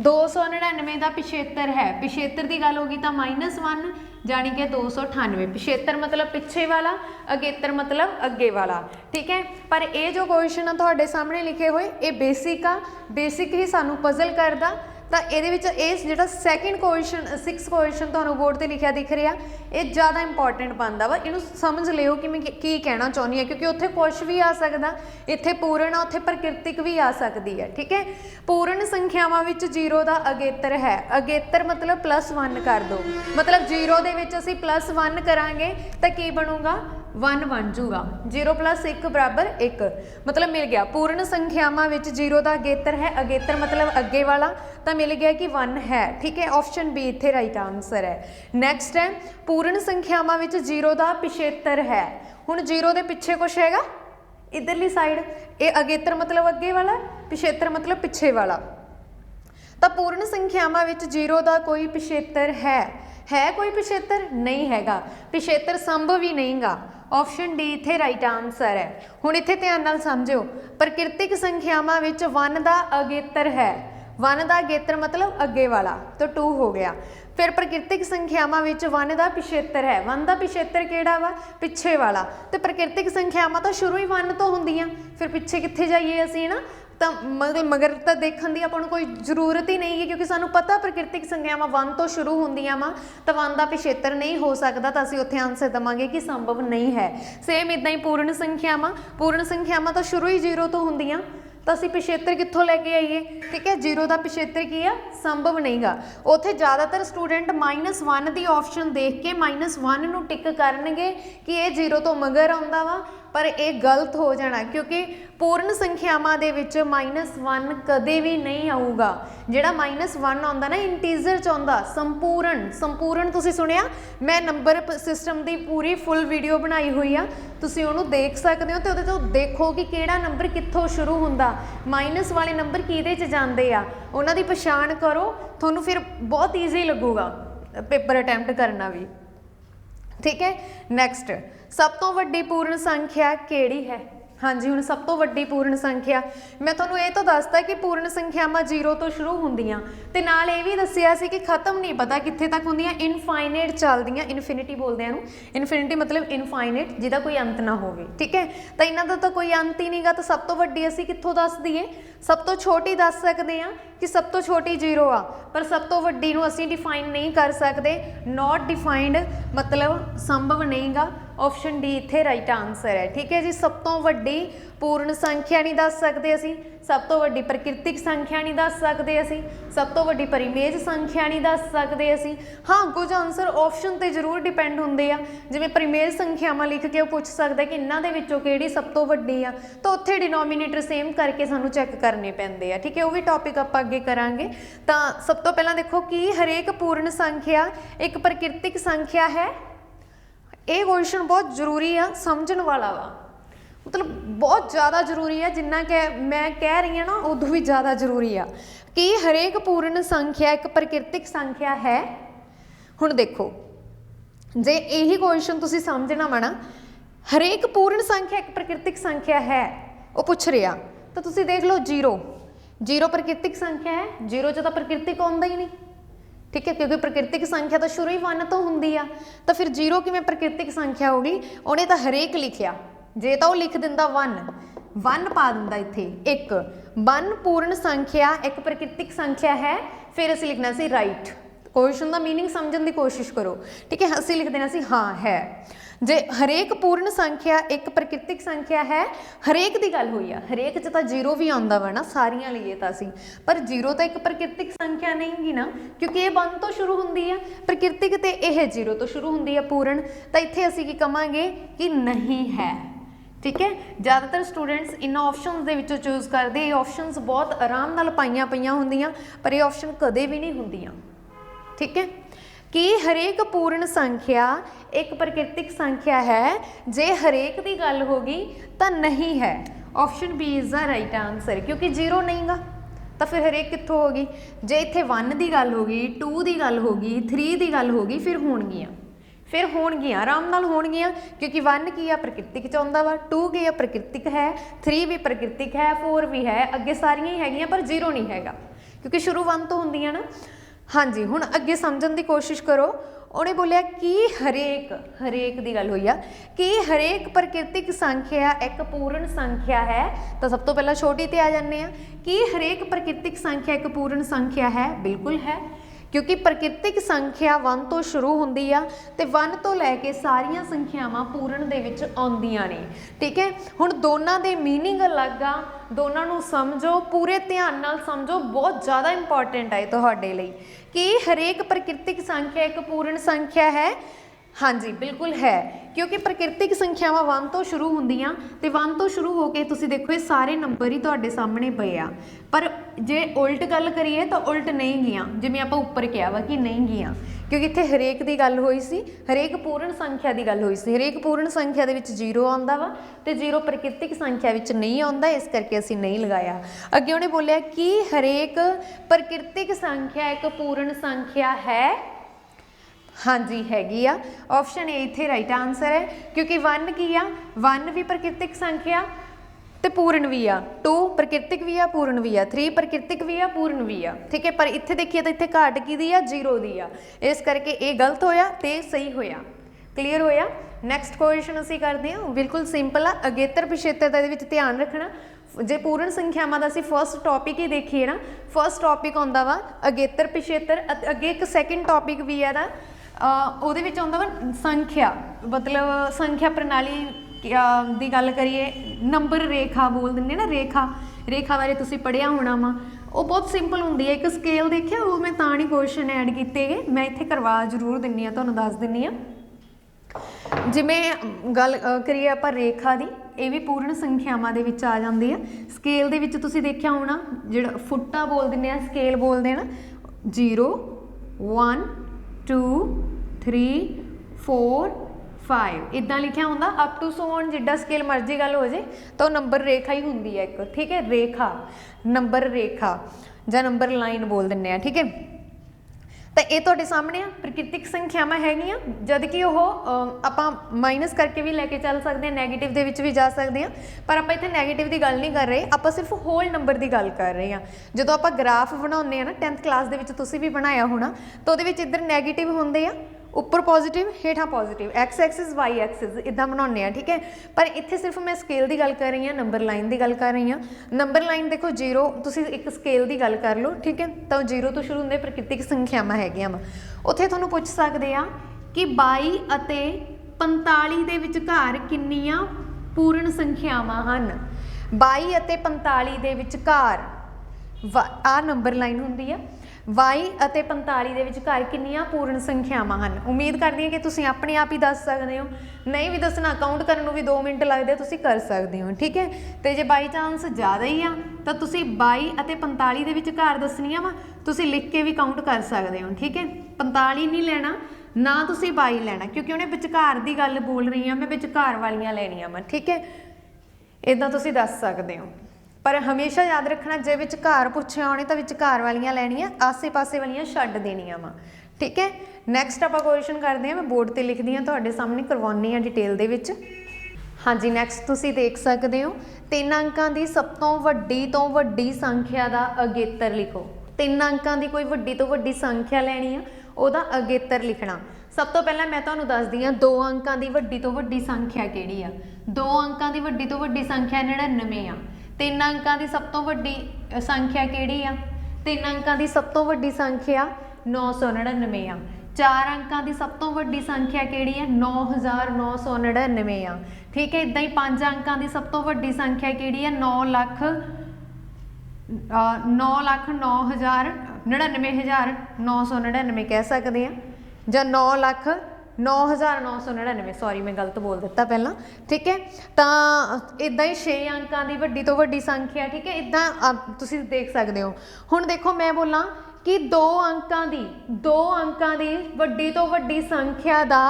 A: 299 ਦਾ ਪਿਛੇਤਰ ਹੈ। ਪਿਛੇਤਰ ਦੀ ਗੱਲ ਹੋ ਗਈ ਤਾਂ ਮਾਈਨਸ 1 ਜਾਣੀ ਕਿ 298 ਪਿਛੇਤਰ ਮਤਲਬ ਪਿੱਛੇ ਵਾਲਾ, ਅਗੇਤਰ ਮਤਲਬ ਅੱਗੇ ਵਾਲਾ। ਠੀਕ ਹੈ? ਪਰ ਇਹ ਜੋ ਕੁਐਸਚਨ ਆ ਤੁਹਾਡੇ ਸਾਹਮਣੇ ਲਿਖੇ ਹੋਏ, ਇਹ ਬੇਸਿਕ ਆ। ਬੇਸਿਕ ਹੀ ਸਾਨੂੰ ਪਜ਼ਲ ਕਰਦਾ। ਤਾਂ ਇਹਦੇ ਵਿੱਚ ਇਹ ਜਿਹੜਾ ਸੈਕਿੰਡ ਕੁਐਸਚਨ 6 ਕੁਐਸਚਨ ਤੁਹਾਨੂੰ ਬੋਰਡ ਤੇ ਲਿਖਿਆ ਦਿਖ ਰਿਹਾ, ਇਹ ਜ਼ਿਆਦਾ ਇੰਪੋਰਟੈਂਟ ਬਣਦਾ ਵਾ। ਇਹਨੂੰ ਸਮਝ ਲਿਓ ਕਿ ਮੈਂ ਕੀ- ਕਹਿਣਾ ਚਾਹੁੰਦੀ ਹਾਂ, ਕਿਉਂਕਿ ਉੱਥੇ ਕੁਛ ਵੀ ਆ ਸਕਦਾ, ਇੱਥੇ ਪੂਰਨ ਆ, ਉੱਥੇ ਪ੍ਰਕਿਰਤਿਕ ਵੀ ਆ ਸਕਦੀ ਹੈ, ਠੀਕ ਹੈ? ਪੂਰਨ ਸੰਖਿਆਵਾਂ ਵਿੱਚ 0 ਦਾ ਅਗੇਤਰ ਹੈ। ਅਗੇਤਰ ਮਤਲਬ ਪਲੱਸ 1 ਕਰ ਦਿਓ ਮਤਲਬ 0 ਦੇ ਵਿੱਚ ਅਸੀਂ ਪਲੱਸ 1 ਕਰਾਂਗੇ, ਤਾਂ ਕੀ ਬਣੂਗਾ? 1 ਬਣ ਜੂਗਾ। 0 1 ਬਰਾਬਰ 1 ਮਤਲਬ ਮਿਲ ਗਿਆ। ਪੂਰਨ ਸੰਖਿਆਵਾਂ ਵਿੱਚ 0 ਦਾ ਅਗੇਤਰ ਹੈ। ਅਗੇਤਰ ਮਤਲਬ ਅੱਗੇ ਵਾਲਾ ਤਾਂ ਮਿਲ ਗਿਆ ਕਿ 1 ਹੈ। ਠੀਕ ਹੈ? ਆਪਸ਼ਨ ਬੀ ਇੱਥੇ ਰਾਈਟ ਆਨਸਰ ਹੈ। ਨੈਕਸਟ ਹੈ, ਪੂਰਨ ਸੰਖਿਆਵਾਂ ਵਿੱਚ 0 ਦਾ ਪਿਛੇਤਰ ਹੈ। ਹੁਣ 0 ਦੇ ਪਿੱਛੇ ਕੁਛ ਹੈਗਾ? ਇਧਰਲੀ ਸਾਈਡ ਇਹ ਅਗੇਤਰ ਮਤਲਬ ਅੱਗੇ ਵਾਲਾ, ਪਿਛੇਤਰ ਮਤਲਬ ਪਿੱਛੇ ਵਾਲਾ। ਤਾਂ ਪੂਰਨ ਸੰਖਿਆਵਾਂ ਵਿੱਚ 0 ਦਾ ਕੋਈ ਪਿਛੇਤਰ ਹੈ। ਹੈ ਕੋਈ ਪਿਛੇਤਰ? ਨਹੀਂ ਹੈਗਾ। ਪਿਛੇਤਰ ਸੰਭਵ ਹੀ ਨਹੀਂਗਾ। ਆਪਸ਼ਨ ਡੀ ਇੱਥੇ ਰਾਈਟ ਆਨਸਰ ਹੈ। ਹੁਣ ਇੱਥੇ ਧਿਆਨ ਨਾਲ ਸਮਝਿਓ। ਪ੍ਰਕਿਰਤਿਕ ਸੰਖਿਆਵਾਂ ਵਿੱਚ 1 ਦਾ ਅਗੇਤਰ ਹੈ। 1 ਦਾ ਅਗੇਤਰ ਮਤਲਬ ਅੱਗੇ ਵਾਲਾ, ਤਾਂ 2 ਹੋ ਗਿਆ। ਫਿਰ ਪ੍ਰਕਿਰਤਿਕ ਸੰਖਿਆਵਾਂ ਵਿੱਚ 1 ਦਾ ਪਿਛੇਤਰ ਹੈ। 1 ਦਾ ਪਿਛੇਤਰ ਕਿਹੜਾ ਵਾ? ਪਿੱਛੇ ਵਾਲਾ। ਤੇ ਪ੍ਰਕਿਰਤਿਕ ਸੰਖਿਆਵਾਂ ਤਾਂ ਸ਼ੁਰੂ ਹੀ 1 ਤੋਂ ਹੁੰਦੀਆਂ। ਫਿਰ ਪਿੱਛੇ ਕਿੱਥੇ ਜਾਈਏ ਅਸੀਂ ਨਾ ਤਾਂ ਮਗਰ ਮਗਰ ਤਾਂ ਦੇਖਣ ਦੀ ਆਪਾਂ ਨੂੰ ਕੋਈ ਜ਼ਰੂਰਤ ਹੀ ਨਹੀਂ ਹੈ ਕਿਉਂਕਿ ਸਾਨੂੰ ਪਤਾ ਪ੍ਰਕਿਰਤਿਕ ਸੰਖਿਆਵਾਂ 1 ਤੋਂ ਸ਼ੁਰੂ ਹੁੰਦੀਆਂ ਵਾ, ਤਾਂ 1 ਦਾ ਪਿਛੇਤਰ ਨਹੀਂ ਹੋ ਸਕਦਾ ਤਾਂ ਅਸੀਂ ਉੱਥੇ ਆਨਸਰ ਦਵਾਂਗੇ ਕਿ ਸੰਭਵ ਨਹੀਂ ਹੈ। ਸੇਮ ਇਦਾਂ ਹੀ ਪੂਰਨ ਸੰਖਿਆਵਾਂ ਪੂਰਨ ਸੰਖਿਆਵਾਂ ਤਾਂ ਸ਼ੁਰੂ ਹੀ 0 ਤੋਂ ਹੁੰਦੀਆਂ, ਤਾਂ ਅਸੀਂ ਪਿਛੇਤਰ ਕਿੱਥੋਂ ਲੈ ਕੇ ਆਈਏ? ਠੀਕ ਹੈ 0 ਦਾ ਪਿਛੇਤਰ ਕੀ ਆ? ਸੰਭਵ ਨਹੀਂਗਾ ਉੱਥੇ ਜ਼ਿਆਦਾਤਰ ਸਟੂਡੈਂਟ -1 ਦੀ ਆਪਸ਼ਨ ਦੇਖ ਕੇ -1 ਨੂੰ ਟਿਕ ਕਰਨਗੇ ਕਿ ਇਹ 0 ਤੋਂ ਮਗਰ ਆਉਂਦਾ ਵਾ ਪਰ ਇਹ ਗਲਤ ਹੋ ਜਾਣਾ, ਕਿਉਂਕਿ ਪੂਰਨ ਸੰਖਿਆਵਾਂ ਦੇ ਵਿੱਚ -1 ਕਦੇ ਵੀ ਨਹੀਂ ਆਊਗਾ। ਜਿਹੜਾ -1 ਆਉਂਦਾ ਨਾ ਇੰਟੀਜ਼ਰ ਚ ਆਉਂਦਾ, ਸੰਪੂਰਨ ਸੰਪੂਰਨ ਤੁਸੀਂ ਸੁਣਿਆ? ਮੈਂ ਨੰਬਰ ਸਿਸਟਮ ਦੀ ਪੂਰੀ ਫੁੱਲ ਵੀਡੀਓ ਬਣਾਈ ਹੋਈ ਆ। ਤੁਸੀਂ ਉਹਨੂੰ ਦੇਖ ਸਕਦੇ ਹੋ ਤੇ ਉਹਦੇ ਤੋਂ ਦੇਖੋ ਕਿ ਕਿਹੜਾ ਨੰਬਰ ਕਿੱਥੋਂ ਸ਼ੁਰੂ ਹੁੰਦਾ। ਮਾਈਨਸ ਵਾਲੇ ਨੰਬਰ ਕਿਹਦੇ ਚ ਜਾਂਦੇ ਆ? ਉਹਨਾਂ ਦੀ ਪਛਾਣ ਕਰੋ। ਤੁਹਾਨੂੰ ਫਿਰ ਬਹੁਤ ਈਜ਼ੀ ਲੱਗੂਗਾ ਪੇਪਰ ਅਟੈਂਪਟ ਕਰਨਾ ਵੀ। ਠੀਕ ਹੈ? ਨੈਕਸਟ ਸਭ ਤੋਂ ਵੱਡੀ ਪੂਰਨ ਸੰਖਿਆ ਕਿਹੜੀ ਹੈ? ਹਾਂਜੀ, ਹੁਣ ਸਭ ਤੋਂ ਵੱਡੀ ਪੂਰਨ ਸੰਖਿਆ। ਮੈਂ ਤੁਹਾਨੂੰ ਇਹ ਤਾਂ ਦੱਸਤਾ ਕਿ ਪੂਰਨ ਸੰਖਿਆਵਾਂ 0 ਤੋਂ ਸ਼ੁਰੂ ਹੁੰਦੀਆਂ। ਤੇ ਨਾਲ ਇਹ ਵੀ ਦੱਸਿਆ ਸੀ ਕਿ ਖਤਮ ਨਹੀਂ ਪਤਾ ਕਿੱਥੇ ਤੱਕ ਹੁੰਦੀਆਂ ਇਨਫਾਈਨਾਈਟ ਚੱਲਦੀਆਂ ਇਨਫਿਨਿਟੀ ਬੋਲਦੇ ਆ ਨੂੰ ਇਨਫਿਨਿਟੀ ਮਤਲਬ ਇਨਫਾਈਨਾਈਟ ਜਿਹਦਾ ਕੋਈ ਅੰਤ ਨਾ ਹੋਵੇ, ਠੀਕ ਹੈ? ਤਾਂ ਇਹਨਾਂ ਦਾ ਤਾਂ ਕੋਈ ਅੰਤ ਹੀ ਨਹੀਂਗਾ, ਤਾਂ ਸਭ ਤੋਂ ਵੱਡੀ ਅਸੀਂ ਕਿੱਥੋਂ ਦੱਸ ਦਈਏ? ਸਭ ਤੋਂ ਛੋਟੀ ਦੱਸ ਸਕਦੇ ਆ ਕਿ ਸਭ ਤੋਂ ਛੋਟੀ 0 ਆ, ਪਰ ਸਭ ਤੋਂ ਵੱਡੀ ਨੂੰ ਅਸੀਂ ਡਿਫਾਈਨ ਨਹੀਂ ਕਰ ਸਕਦੇ। ਨਾਟ ਡਿਫਾਈਨਡ ਮਤਲਬ ਸੰਭਵ ਨਹੀਂਗਾ ਆਪਸ਼ਨ ਡੀ ਇੱਥੇ ਰਾਈਟ ਆਨਸਰ ਹੈ। ਠੀਕ ਹੈ ਜੀ, ਸਭ ਤੋਂ ਵੱਡੀ ਪੂਰਨ ਸੰਖਿਆ ਨਹੀਂ ਦੱਸ ਸਕਦੇ ਅਸੀਂ, ਸਭ ਤੋਂ ਵੱਡੀ ਪ੍ਰਕਿਰਤਿਕ ਸੰਖਿਆ ਨਹੀਂ ਦੱਸ ਸਕਦੇ ਅਸੀਂ, ਸਭ ਤੋਂ ਵੱਡੀ ਪਰਿਮੇਜ ਸੰਖਿਆ ਨਹੀਂ ਦੱਸ ਸਕਦੇ ਅਸੀਂ। ਹਾਂ, ਕੁਝ ਆਨਸਰ ਆਪਸ਼ਨ ਤੇ ਜ਼ਰੂਰ ਡਿਪੈਂਡ ਹੁੰਦੇ ਆ। ਜਿਵੇਂ ਪਰਿਮੇਜ ਸੰਖਿਆਵਾਂ ਲਿਖ ਕੇ ਉਹ ਪੁੱਛ ਸਕਦਾ ਕਿ ਇਹਨਾਂ ਦੇ ਵਿੱਚੋਂ ਕਿਹੜੀ ਸਭ ਤੋਂ ਵੱਡੀ ਆ, ਤਾਂ ਉੱਥੇ ਡਿਨੋਮੀਨੇਟਰ ਸੇਮ ਕਰਕੇ ਸਾਨੂੰ ਚੈੱਕ ਕਰਨੇ ਪੈਂਦੇ ਆ। ਠੀਕ ਹੈ, ਉਹ ਵੀ ਟੌਪਿਕ ਆਪਾਂ ਅੱਗੇ ਕਰਾਂਗੇ। ਤਾਂ ਸਭ ਤੋਂ ਪਹਿਲਾਂ ਦੇਖੋ, ਕਿ ਹਰੇਕ ਪੂਰਨ ਸੰਖਿਆ ਇੱਕ ਪ੍ਰਕਿਰਤਿਕ ਸੰਖਿਆ ਹੈ? ਇਹ ਕੁਐਸਚਨ ਬਹੁਤ ਜ਼ਰੂਰੀ ਆ, ਸਮਝਣ ਵਾਲਾ ਵਾ। ਮਤਲਬ ਬਹੁਤ ਜ਼ਿਆਦਾ ਜ਼ਰੂਰੀ ਆ, ਜਿੰਨਾ ਕਿ ਮੈਂ ਕਹਿ ਰਹੀ ਹਾਂ ਨਾ, ਉਦੋਂ ਵੀ ਜ਼ਿਆਦਾ ਜ਼ਰੂਰੀ ਆ। ਕਿ ਹਰੇਕ ਪੂਰਨ ਸੰਖਿਆ ਇੱਕ ਪ੍ਰਕਿਰਤਿਕ ਸੰਖਿਆ ਹੈ। ਹੁਣ ਦੇਖੋ, ਜੇ ਇਹੀ ਕੁਐਸਚਨ ਤੁਸੀਂ ਸਮਝਣਾ ਵਾ ਨਾ, ਹਰੇਕ ਪੂਰਨ ਸੰਖਿਆ ਇੱਕ ਪ੍ਰਕਿਰਤਿਕ ਸੰਖਿਆ ਹੈ। ਉਹ ਪੁੱਛ ਰਿਹਾ, ਤਾਂ ਤੁਸੀਂ ਦੇਖ ਲਓ 0 0 ਪ੍ਰਕਿਰਤਿਕ ਸੰਖਿਆ ਹੈ 0 ਚ ਤਾਂ ਪ੍ਰਕਿਰਤਿਕ ਆਉਂਦਾ ਹੀ ਨਹੀਂ। ਠੀਕ ਹੈ ਕਿਉਂਕਿ ਪ੍ਰਕਿਰਤਿਕ ਸੰਖਿਆ ਤਾਂ ਸ਼ੁਰੂ ਹੀ 1 ਤੋਂ ਹੁੰਦੀ ਆ ਤਾਂ ਫਿਰ 0 ਕਿਵੇਂ ਪ੍ਰਕਿਰਤਿਕ ਸੰਖਿਆ ਹੋ ਗਈ ਉਹਨੇ ਤਾਂ ਹਰੇਕ ਲਿਖਿਆ ਜੇ ਤਾਂ ਉਹ ਲਿਖ ਦਿੰਦਾ 1 1 ਪਾ ਦਿੰਦਾ ਇੱਥੇ 1 1 ਪੂਰਨ ਸੰਖਿਆ ਇੱਕ ਪ੍ਰਕਿਰਤਿਕ ਸੰਖਿਆ ਹੈ ਫਿਰ ਅਸੀਂ ਲਿਖਣਾ ਸੀ ਰਾਈਟ ਕੁਐਸਚਨ ਦਾ मीनिंग ਸਮਝਣ ਦੀ ਕੋਸ਼ਿਸ਼ ਕਰੋ ਠੀਕ ਹੈ ਅਸੀਂ ਲਿਖ ਦੇਣਾ ਸੀ ਹਾਂ ਹੈ ਜੇ ਹਰੇਕ ਪੂਰਨ ਸੰਖਿਆ ਇੱਕ ਪ੍ਰਕਿਰਤਿਕ ਸੰਖਿਆ ਹੈ, ਹਰੇਕ ਦੀ ਗੱਲ ਹੋਈ ਆ। ਹਰੇਕ ਚ ਤਾਂ ਜ਼ੀਰੋ ਵੀ ਆਉਂਦਾ ਵਾ ਨਾ, ਸਾਰੀਆਂ ਲਈ ਇਹ ਤਾਂ ਅਸੀਂ ਪਰ ਜ਼ੀਰੋ ਤਾਂ ਇੱਕ ਪ੍ਰਕਿਰਤਿਕ ਸੰਖਿਆ ਨਹੀਂ ਨਾ, ਕਿਉਂਕਿ ਇਹ 1 ਤੋਂ ਸ਼ੁਰੂ ਹੁੰਦੀ ਆ। ਪ੍ਰਕਿਰਤਿਕ ਤੇ ਇਹ ਜ਼ੀਰੋ ਤੋਂ ਸ਼ੁਰੂ ਹੁੰਦੀ ਆ ਪੂਰਨ। ਤਾਂ ਇੱਥੇ ਅਸੀਂ ਕੀ ਕਵਾਂਗੇ ਕਿ ਨਹੀਂ ਹੈ। ਠੀਕ ਹੈ? ਜ਼ਿਆਦਾਤਰ ਸਟੂਡੈਂਟਸ ਇਨ ਆਪਸ਼ਨਸ ਦੇ ਵਿੱਚੋਂ ਚੂਜ਼ ਕਰਦੇ। ਇਹ ਆਪਸ਼ਨਸ ਬਹੁਤ ਆਰਾਮ ਨਾਲ ਪਾਈਆਂ ਪਈਆਂ ਹੁੰਦੀਆਂ, ਪਰ ਇਹ ਆਪਸ਼ਨ ਕਦੇ ਵੀ ਨਹੀਂ ਹੁੰਦੀਆਂ। ਠੀਕ ਹੈ? ਕਿ ਹਰੇਕ ਪੂਰਨ ਸੰਖਿਆ ਇੱਕ ਪ੍ਰਕਿਰਤਿਕ ਸੰਖਿਆ ਹੈ। ਜੇ ਹਰੇਕ ਦੀ ਗੱਲ ਹੋ ਗਈ, ਤਾਂ ਨਹੀਂ ਹੈ। Option B is the right answer ਕਿਉਂਕਿ 0 ਨਹੀਂਗਾ ਤਾਂ ਫਿਰ ਹਰੇਕ ਕਿੱਥੋਂ ਹੋ ਗਈ? ਜੇ ਇੱਥੇ 1 ਦੀ ਗੱਲ ਹੋ ਗਈ 2 ਦੀ ਗੱਲ ਹੋ ਗਈ 3 ਦੀ ਗੱਲ ਹੋ ਗਈ, ਫਿਰ ਹੋਣਗੀਆਂ। ਫਿਰ ਹੋਣਗੀਆਂ, ਆਰਾਮ ਨਾਲ ਹੋਣਗੀਆਂ, ਕਿਉਂਕਿ 1 ਕੀ ਆ, ਪ੍ਰਕਿਰਤਿਕ ਚ ਆਉਂਦਾ ਵਾ। 2 ਕੀ ਆ, ਪ੍ਰਕਿਰਤਿਕ ਹੈ 3 ਵੀ ਪ੍ਰਕਿਰਤਿਕ ਹੈ 4 ਵੀ ਹੈ, ਅੱਗੇ ਸਾਰੀਆਂ ਹੀ ਹੈਗੀਆਂ, ਪਰ ਜ਼ੀਰੋ ਨਹੀਂ ਹੈਗਾ। ਕਿਉਂਕਿ ਸ਼ੁਰੂ 1 ਤੋਂ ਹੁੰਦੀਆਂ ਨਾ। ਹਾਂਜੀ, ਹੁਣ ਅੱਗੇ ਸਮਝਣ ਦੀ ਕੋਸ਼ਿਸ਼ ਕਰੋ। ਉਹਨੇ ਬੋਲਿਆ, ਕਿ ਹਰੇਕ ਹਰੇਕ ਦੀ ਗੱਲ ਹੋਈ ਆ? ਕਿ ਹਰੇਕ ਪ੍ਰਕਿਰਤਿਕ ਸੰਖਿਆ ਇੱਕ ਪੂਰਨ ਸੰਖਿਆ ਹੈ? ਤਾਂ ਸਭ ਤੋਂ ਪਹਿਲਾਂ ਛੋਟੀ ਤੇ ਆ ਜਾਂਦੇ ਆ। ਕਿ ਹਰੇਕ ਪ੍ਰਕਿਰਤਿਕ ਸੰਖਿਆ ਇੱਕ ਪੂਰਨ ਸੰਖਿਆ ਹੈ? ਬਿਲਕੁਲ ਹੈ। ਕਿਉਂਕਿ ਪ੍ਰਕਿਰਤਿਕ ਸੰਖਿਆ 1 ਤੋਂ ਸ਼ੁਰੂ ਹੁੰਦੀ ਆ ਤੇ 1 ਤੋਂ ਲੈ ਕੇ ਸਾਰੀਆਂ ਸੰਖਿਆਵਾਂ ਪੂਰਨ ਦੇ ਵਿੱਚ ਆਉਂਦੀਆਂ ਨੇ ਠੀਕ ਹੈ ਹੁਣ ਦੋਨਾਂ ਦੇ मीनिंग ਅਲੱਗ ਆ ਦੋਨਾਂ ਨੂੰ ਸਮਝੋ ਪੂਰੇ ਧਿਆਨ ਨਾਲ ਸਮਝੋ ਬਹੁਤ ਜ਼ਿਆਦਾ ਇੰਪੋਰਟੈਂਟ ਹੈ ਇਹ ਤੁਹਾਡੇ ਲਈ ਕਿ ਹਰੇਕ ਪ੍ਰਕਿਰਤਿਕ ਸੰਖਿਆ ਇੱਕ ਪੂਰਨ ਸੰਖਿਆ ਹੈ ਹਾਂਜੀ, ਬਿਲਕੁਲ ਹੈ। ਕਿਉਂਕਿ ਪ੍ਰਕਿਰਤਿਕ ਸੰਖਿਆਵਾਂ 1 ਤੋਂ ਸ਼ੁਰੂ ਹੁੰਦੀਆਂ ਤੇ 1 ਤੋਂ ਸ਼ੁਰੂ ਹੋ ਕੇ ਤੁਸੀਂ ਦੇਖੋ ਇਹ ਸਾਰੇ ਨੰਬਰ ਹੀ ਤੁਹਾਡੇ ਸਾਹਮਣੇ ਪਏ ਆ। ਪਰ ਜੇ ਉਲਟ ਗੱਲ ਕਰੀਏ ਤਾਂ ਉਲਟ ਨਹੀਂ ਗੀਆਂ ਜਿਵੇਂ ਆਪਾਂ ਉੱਪਰ ਕਿਹਾ ਵਾ ਕਿ ਨਹੀਂ ਗੀਆਂ ਕਿਉਂਕਿ ਇੱਥੇ ਹਰੇਕ ਦੀ ਗੱਲ ਹੋਈ ਸੀ, ਹਰੇਕ ਪੂਰਨ ਸੰਖਿਆ ਦੀ ਗੱਲ ਹੋਈ ਸੀ। ਹਰੇਕ ਪੂਰਨ ਸੰਖਿਆ ਦੇ ਵਿੱਚ 0 ਆਉਂਦਾ ਵਾ ਤੇ 0 ਪ੍ਰਕਿਰਤਿਕ ਸੰਖਿਆ ਵਿੱਚ ਨਹੀਂ ਆਉਂਦਾ, ਇਸ ਕਰਕੇ ਅਸੀਂ ਨਹੀਂ ਲਗਾਇਆ। ਅੱਗੇ ਉਹਨੇ ਬੋਲਿਆ ਕਿ ਹਰੇਕ ਪ੍ਰਕਿਰਤਿਕ ਸੰਖਿਆ ਇੱਕ ਪੂਰਨ ਸੰਖਿਆ ਹੈ। ਹਾਂਜੀ, ਹੈਗੀ ਆ। ਆਪਸ਼ਨ ਏ ਇੱਥੇ ਰਾਈਟ ਆਨਸਰ ਹੈ, ਕਿਉਂਕਿ 1 ਕੀ ਆ? 1 ਵੀ ਪ੍ਰਕਿਰਤਿਕ ਸੰਖਿਆ ਤੇ ਪੂਰਨ ਵੀ ਆ। 2 ਪ੍ਰਕਿਰਤਿਕ ਵੀ ਆ, ਪੂਰਨ ਵੀ ਆ। 3 ਪ੍ਰਕਿਰਤਿਕ ਵੀ ਆ, ਪੂਰਨ ਵੀ ਆ। ਠੀਕ ਹੈ, ਪਰ ਇੱਥੇ ਦੇਖੀਏ ਤਾਂ ਇੱਥੇ ਘਾਟ ਕਿਹਦੀ ਆ? 0 ਦੀ ਆ। ਇਸ ਕਰਕੇ ਇਹ ਗਲਤ ਹੋਇਆ ਤੇ ਸਹੀ ਹੋਇਆ। ਕਲੀਅਰ ਹੋਇਆ? ਨੈਕਸਟ ਕੁਐਸਚਨ ਅਸੀਂ ਕਰਦੇ ਹਾਂ। ਬਿਲਕੁਲ ਸਿੰਪਲ ਆ। ਅਗੇਤਰ ਪਿਛੇਤਰ ਦਾ ਇਹਦੇ ਵਿੱਚ ਧਿਆਨ ਰੱਖਣਾ। ਜੇ ਪੂਰਨ ਸੰਖਿਆਵਾਂ ਦਾ ਅਸੀਂ ਫਰਸਟ ਟੌਪਿਕ ਹੀ ਦੇਖੀਏ ਨਾ ਫਰਸਟ ਟੌਪਿਕ ਆਉਂਦਾ ਵਾ ਅਗੇਤਰ ਪਿਛੇਤਰ ਅਤੇ ਅੱਗੇ ਇੱਕ ਸੈਕਿੰਡ ਟੌਪਿਕ ਵੀ ਆ ਦਾ ਉਹਦੇ ਵਿੱਚ ਆਉਂਦਾ ਵਾ ਸੰਖਿਆ, ਮਤਲਬ ਸੰਖਿਆ ਪ੍ਰਣਾਲੀ ਦੀ ਗੱਲ ਕਰੀਏ, ਨੰਬਰ ਰੇਖਾ ਬੋਲ ਦਿੰਦੇ ਨਾ, ਰੇਖਾ ਰੇਖਾ ਬਾਰੇ ਤੁਸੀਂ ਪੜ੍ਹਿਆ ਹੋਣਾ ਵਾ। ਉਹ ਬਹੁਤ ਸਿੰਪਲ ਹੁੰਦੀ ਹੈ, ਇੱਕ ਸਕੇਲ ਦੇਖਿਆ, ਉਹ ਮੈਂ ਤਾਂ ਨਹੀਂ ਕੁਐਸਚਨ ਐਡ ਕੀਤੇ ਗਏ, ਮੈਂ ਇੱਥੇ ਕਰਵਾ ਜ਼ਰੂਰ ਦਿੰਨੀ ਆ ਤੁਹਾਨੂੰ ਦੱਸ ਦਿੰਨੀ ਆ ਜਿਵੇਂ ਗੱਲ ਕਰੀਏ ਆਪਾਂ ਰੇਖਾ ਦੀ, ਇਹ ਵੀ ਪੂਰਨ ਸੰਖਿਆਵਾਂ ਦੇ ਵਿੱਚ ਆ ਜਾਂਦੀ ਆ ਸਕੇਲ ਦੇ ਵਿੱਚ ਤੁਸੀਂ ਦੇਖਿਆ ਹੋਣਾ, ਜਿਹੜਾ ਫੁੱਟਾ ਬੋਲ ਦਿੰਦੇ ਆ ਸਕੇਲ ਬੋਲਦੇ ਨਾ 0 1 2 3 4 5 ਇਦਾਂ ਲਿਖਿਆ ਹੁੰਦਾ ਅਪ ਟੂ ਸੋ ਔਨ ਜਿੱਡਾ ਸਕੇਲ ਮਰਜ਼ੀ ਗੱਲ ਹੋ ਜੇ, ਤਾਂ ਉਹ ਨੰਬਰ ਰੇਖਾ ਹੀ ਹੁੰਦੀ ਹੈ ਇੱਕ, ਠੀਕ ਹੈ? ਰੇਖਾ ਨੰਬਰ ਰੇਖਾ, ਜਾਂ ਨੰਬਰ ਲਾਈਨ ਬੋਲ ਦਿੰਦੇ ਆ ਠੀਕ ਹੈ? ਤਾਂ ਇਹ ਤੁਹਾਡੇ ਸਾਹਮਣੇ ਆ, ਪ੍ਰਕਿਰਤਿਕ ਸੰਖਿਆਵਾਂ ਹੈਗੀਆਂ ਜਦ ਕਿ ਉਹ ਆਪਾਂ ਮਾਈਨਸ ਕਰਕੇ ਵੀ ਲੈ ਕੇ ਚੱਲ ਸਕਦੇ ਆ ਨੈਗੇਟਿਵ ਦੇ ਵਿੱਚ ਵੀ ਜਾ ਸਕਦੇ ਆ, ਪਰ ਆਪਾਂ ਇੱਥੇ ਨੈਗੇਟਿਵ ਦੀ ਗੱਲ ਨਹੀਂ ਕਰ ਰਹੇ, ਆਪਾਂ ਸਿਰਫ ਹੋਲ ਨੰਬਰ ਦੀ ਗੱਲ ਕਰ ਰਹੇ ਆ। ਜਦੋਂ ਆਪਾਂ ਗ੍ਰਾਫ ਬਣਾਉਂਦੇ ਆ ਨਾ 10th ਕਲਾਸ ਦੇ ਵਿੱਚ ਤੁਸੀਂ ਵੀ ਬਣਾਇਆ ਹੋਣਾ, ਤਾਂ ਉਹਦੇ ਵਿੱਚ ਇੱਧਰ ਨੈਗੇਟਿਵ ਹੁੰਦੇ ਆ ਉੱਪਰ ਪੋਜ਼ਿਟਿਵ ਹੇਠਾਂ positive x axis y axis ਇਦਾਂ ਬਣਾਉਂਦੇ ਆ ਠੀਕ ਹੈ? ਪਰ ਇੱਥੇ ਸਿਰਫ ਮੈਂ ਸਕੇਲ ਦੀ ਗੱਲ ਕਰ ਰਹੀ ਹਾਂ ਨੰਬਰ ਲਾਈਨ ਦੀ ਗੱਲ ਕਰ ਰਹੀ ਹਾਂ। ਨੰਬਰ ਲਾਈਨ ਦੇਖੋ 0 ਤੁਸੀਂ ਇੱਕ ਸਕੇਲ ਦੀ ਗੱਲ ਕਰ ਲਓ, ਠੀਕ ਹੈ? ਤਾਂ 0 ਤੋਂ ਸ਼ੁਰੂ ਹੁੰਦੇ ਪ੍ਰਕਿਰਤਿਕ ਸੰਖਿਆਵਾਂ ਹੈਗੀਆਂ ਵਾ। ਉੱਥੇ ਤੁਹਾਨੂੰ ਪੁੱਛ ਸਕਦੇ ਆ ਕਿ 22 ਅਤੇ 45 ਦੇ ਵਿਚਕਾਰ ਕਿੰਨੀਆਂ ਪੂਰਨ ਸੰਖਿਆਵਾਂ ਹਨ? 22 ਅਤੇ 45 ਦੇ ਵਿਚਕਾਰ ਆ ਨੰਬਰ ਲਾਈਨ ਹੁੰਦੀ ਆ। 22 ਅਤੇ 45 ਦੇ ਵਿਚਕਾਰ ਕਿੰਨੀਆਂ ਪੂਰਨ ਸੰਖਿਆਵਾਂ ਹਨ? ਉਮੀਦ ਕਰਦੀ ਹਾਂ ਕਿ ਤੁਸੀਂ ਆਪਣੇ ਆਪ ਹੀ ਦੱਸ ਸਕਦੇ ਹੋ। ਨਹੀਂ ਵੀ ਦੱਸਣਾ ਕਾਊਂਟ ਕਰਨ ਨੂੰ ਵੀ 2 ਮਿੰਟ ਲੱਗਦੇ ਤੁਸੀਂ ਕਰ ਸਕਦੇ ਹੋ, ਠੀਕ ਹੈ? ਤੇ ਜੇ ਬਾਈ ਚਾਂਸ ਜ਼ਿਆਦਾ ਹੀ ਆ, ਤਾਂ ਤੁਸੀਂ 22 ਅਤੇ 45 ਦੇ ਵਿਚਕਾਰ ਦੱਸਣੀਆਂ ਵਾ, ਤੁਸੀਂ ਲਿਖ ਕੇ ਵੀ ਕਾਊਂਟ ਕਰ ਸਕਦੇ ਹੋ, ਠੀਕ ਹੈ? 45 ਨਹੀਂ ਲੈਣਾ, ਨਾ ਤੁਸੀਂ 22 ਲੈਣਾ, ਕਿਉਂਕਿ ਉਹਨੇ ਵਿਚਕਾਰ ਦੀ ਗੱਲ ਬੋਲ ਰਹੀ ਆ, ਮੈਂ ਵਿਚਕਾਰ ਵਾਲੀਆਂ ਲੈਣੀਆਂ ਵਾ, ਠੀਕ ਹੈ? ਇਦਾਂ ਤੁਸੀਂ ਦੱਸ ਸਕਦੇ ਹੋ। ਪਰ ਹਮੇਸ਼ਾ ਯਾਦ ਰੱਖਣਾ, ਜੇ ਵਿਚਕਾਰ ਪੁੱਛੇ ਹੋਣੇ ਤਾਂ ਵਿਚਕਾਰ ਵਾਲੀਆਂ ਲੈਣੀਆਂ, ਆਸੇ-ਪਾਸੇ ਵਾਲੀਆਂ ਛੱਡ ਦੇਣੀਆਂ ਵਾ। ਠੀਕ ਹੈ? ਨੈਕਸਟ ਆਪਾਂ ਕੁਐਸਚਨ ਕਰਦੇ ਹਾਂ, ਮੈਂ ਬੋਰਡ ਤੇ ਲਿਖਦੀ ਹਾਂ, ਤੁਹਾਡੇ ਸਾਹਮਣੇ ਕਰਵਾਉਣੀ ਆ ਡਿਟੇਲ ਦੇ ਵਿੱਚ। ਹਾਂਜੀ ਨੈਕਸਟ ਤੁਸੀਂ ਦੇਖ ਸਕਦੇ ਹੋ, ਤਿੰਨ ਅੰਕਾਂ ਦੀ ਸਭ ਤੋਂ ਵੱਡੀ ਤੋਂ ਵੱਡੀ ਸੰਖਿਆ ਦਾ ਅਗੇਤਰ ਲਿਖੋ। ਤਿੰਨ ਅੰਕਾਂ ਦੀ ਕੋਈ ਵੱਡੀ ਤੋਂ ਵੱਡੀ ਸੰਖਿਆ ਲੈਣੀ ਆ, ਉਹਦਾ ਅਗੇਤਰ ਲਿਖਣਾ। ਸਭ ਤੋਂ ਪਹਿਲਾਂ ਮੈਂ ਤੁਹਾਨੂੰ ਦੱਸਦੀ ਹਾਂ, ਦੋ ਅੰਕਾਂ ਦੀ ਵੱਡੀ ਤੋਂ ਵੱਡੀ ਸੰਖਿਆ ਕਿਹੜੀ ਆ? ਦੋ ਅੰਕਾਂ ਦੀ ਵੱਡੀ ਤੋਂ ਵੱਡੀ ਸੰਖਿਆ 99 ਆ। ਤਿੰਨ ਅੰਕਾਂ ਦੀ ਸਭ ਤੋਂ ਵੱਡੀ ਸੰਖਿਆ ਕਿਹੜੀ ਆ? ਤਿੰਨ ਅੰਕਾਂ ਦੀ ਸਭ ਤੋਂ ਵੱਡੀ ਸੰਖਿਆ 999 ਆ। ਚਾਰ ਅੰਕਾਂ ਦੀ ਸਭ ਤੋਂ ਵੱਡੀ ਸੰਖਿਆ ਕਿਹੜੀ ਹੈ 9999 ਆ। ਠੀਕ ਹੈ ਇਦਾਂ ਹੀ ਪੰਜ ਅੰਕਾਂ ਦੀ ਸਭ ਤੋਂ ਵੱਡੀ ਸੰਖਿਆ ਕਿਹੜੀ ਹੈ 9 ਲੱਖ 9 ਲੱਖ 9000 99999 ਕਹਿ ਸਕਦੇ ਆ। ਜਾਂ 9 ਲੱਖ 9999 ਸੌਰੀ ਮੈਂ ਗਲਤ ਬੋਲ ਦਿੱਤਾ ਪਹਿਲਾਂ, ਠੀਕ ਹੈ? ਤਾਂ ਇਦਾਂ ਹੀ 6 ਅੰਕਾਂ ਦੀ ਵੱਡੀ ਤੋਂ ਵੱਡੀ ਸੰਖਿਆ, ਠੀਕ ਹੈ? ਇਦਾਂ ਤੁਸੀਂ ਦੇਖ ਸਕਦੇ ਹੋ। ਹੁਣ ਦੇਖੋ, ਮੈਂ ਬੋਲਾਂ ਕਿ ਦੋ ਅੰਕਾਂ ਦੀ, ਦੋ ਅੰਕਾਂ ਦੀ ਵੱਡੀ ਤੋਂ ਵੱਡੀ ਸੰਖਿਆ ਦਾ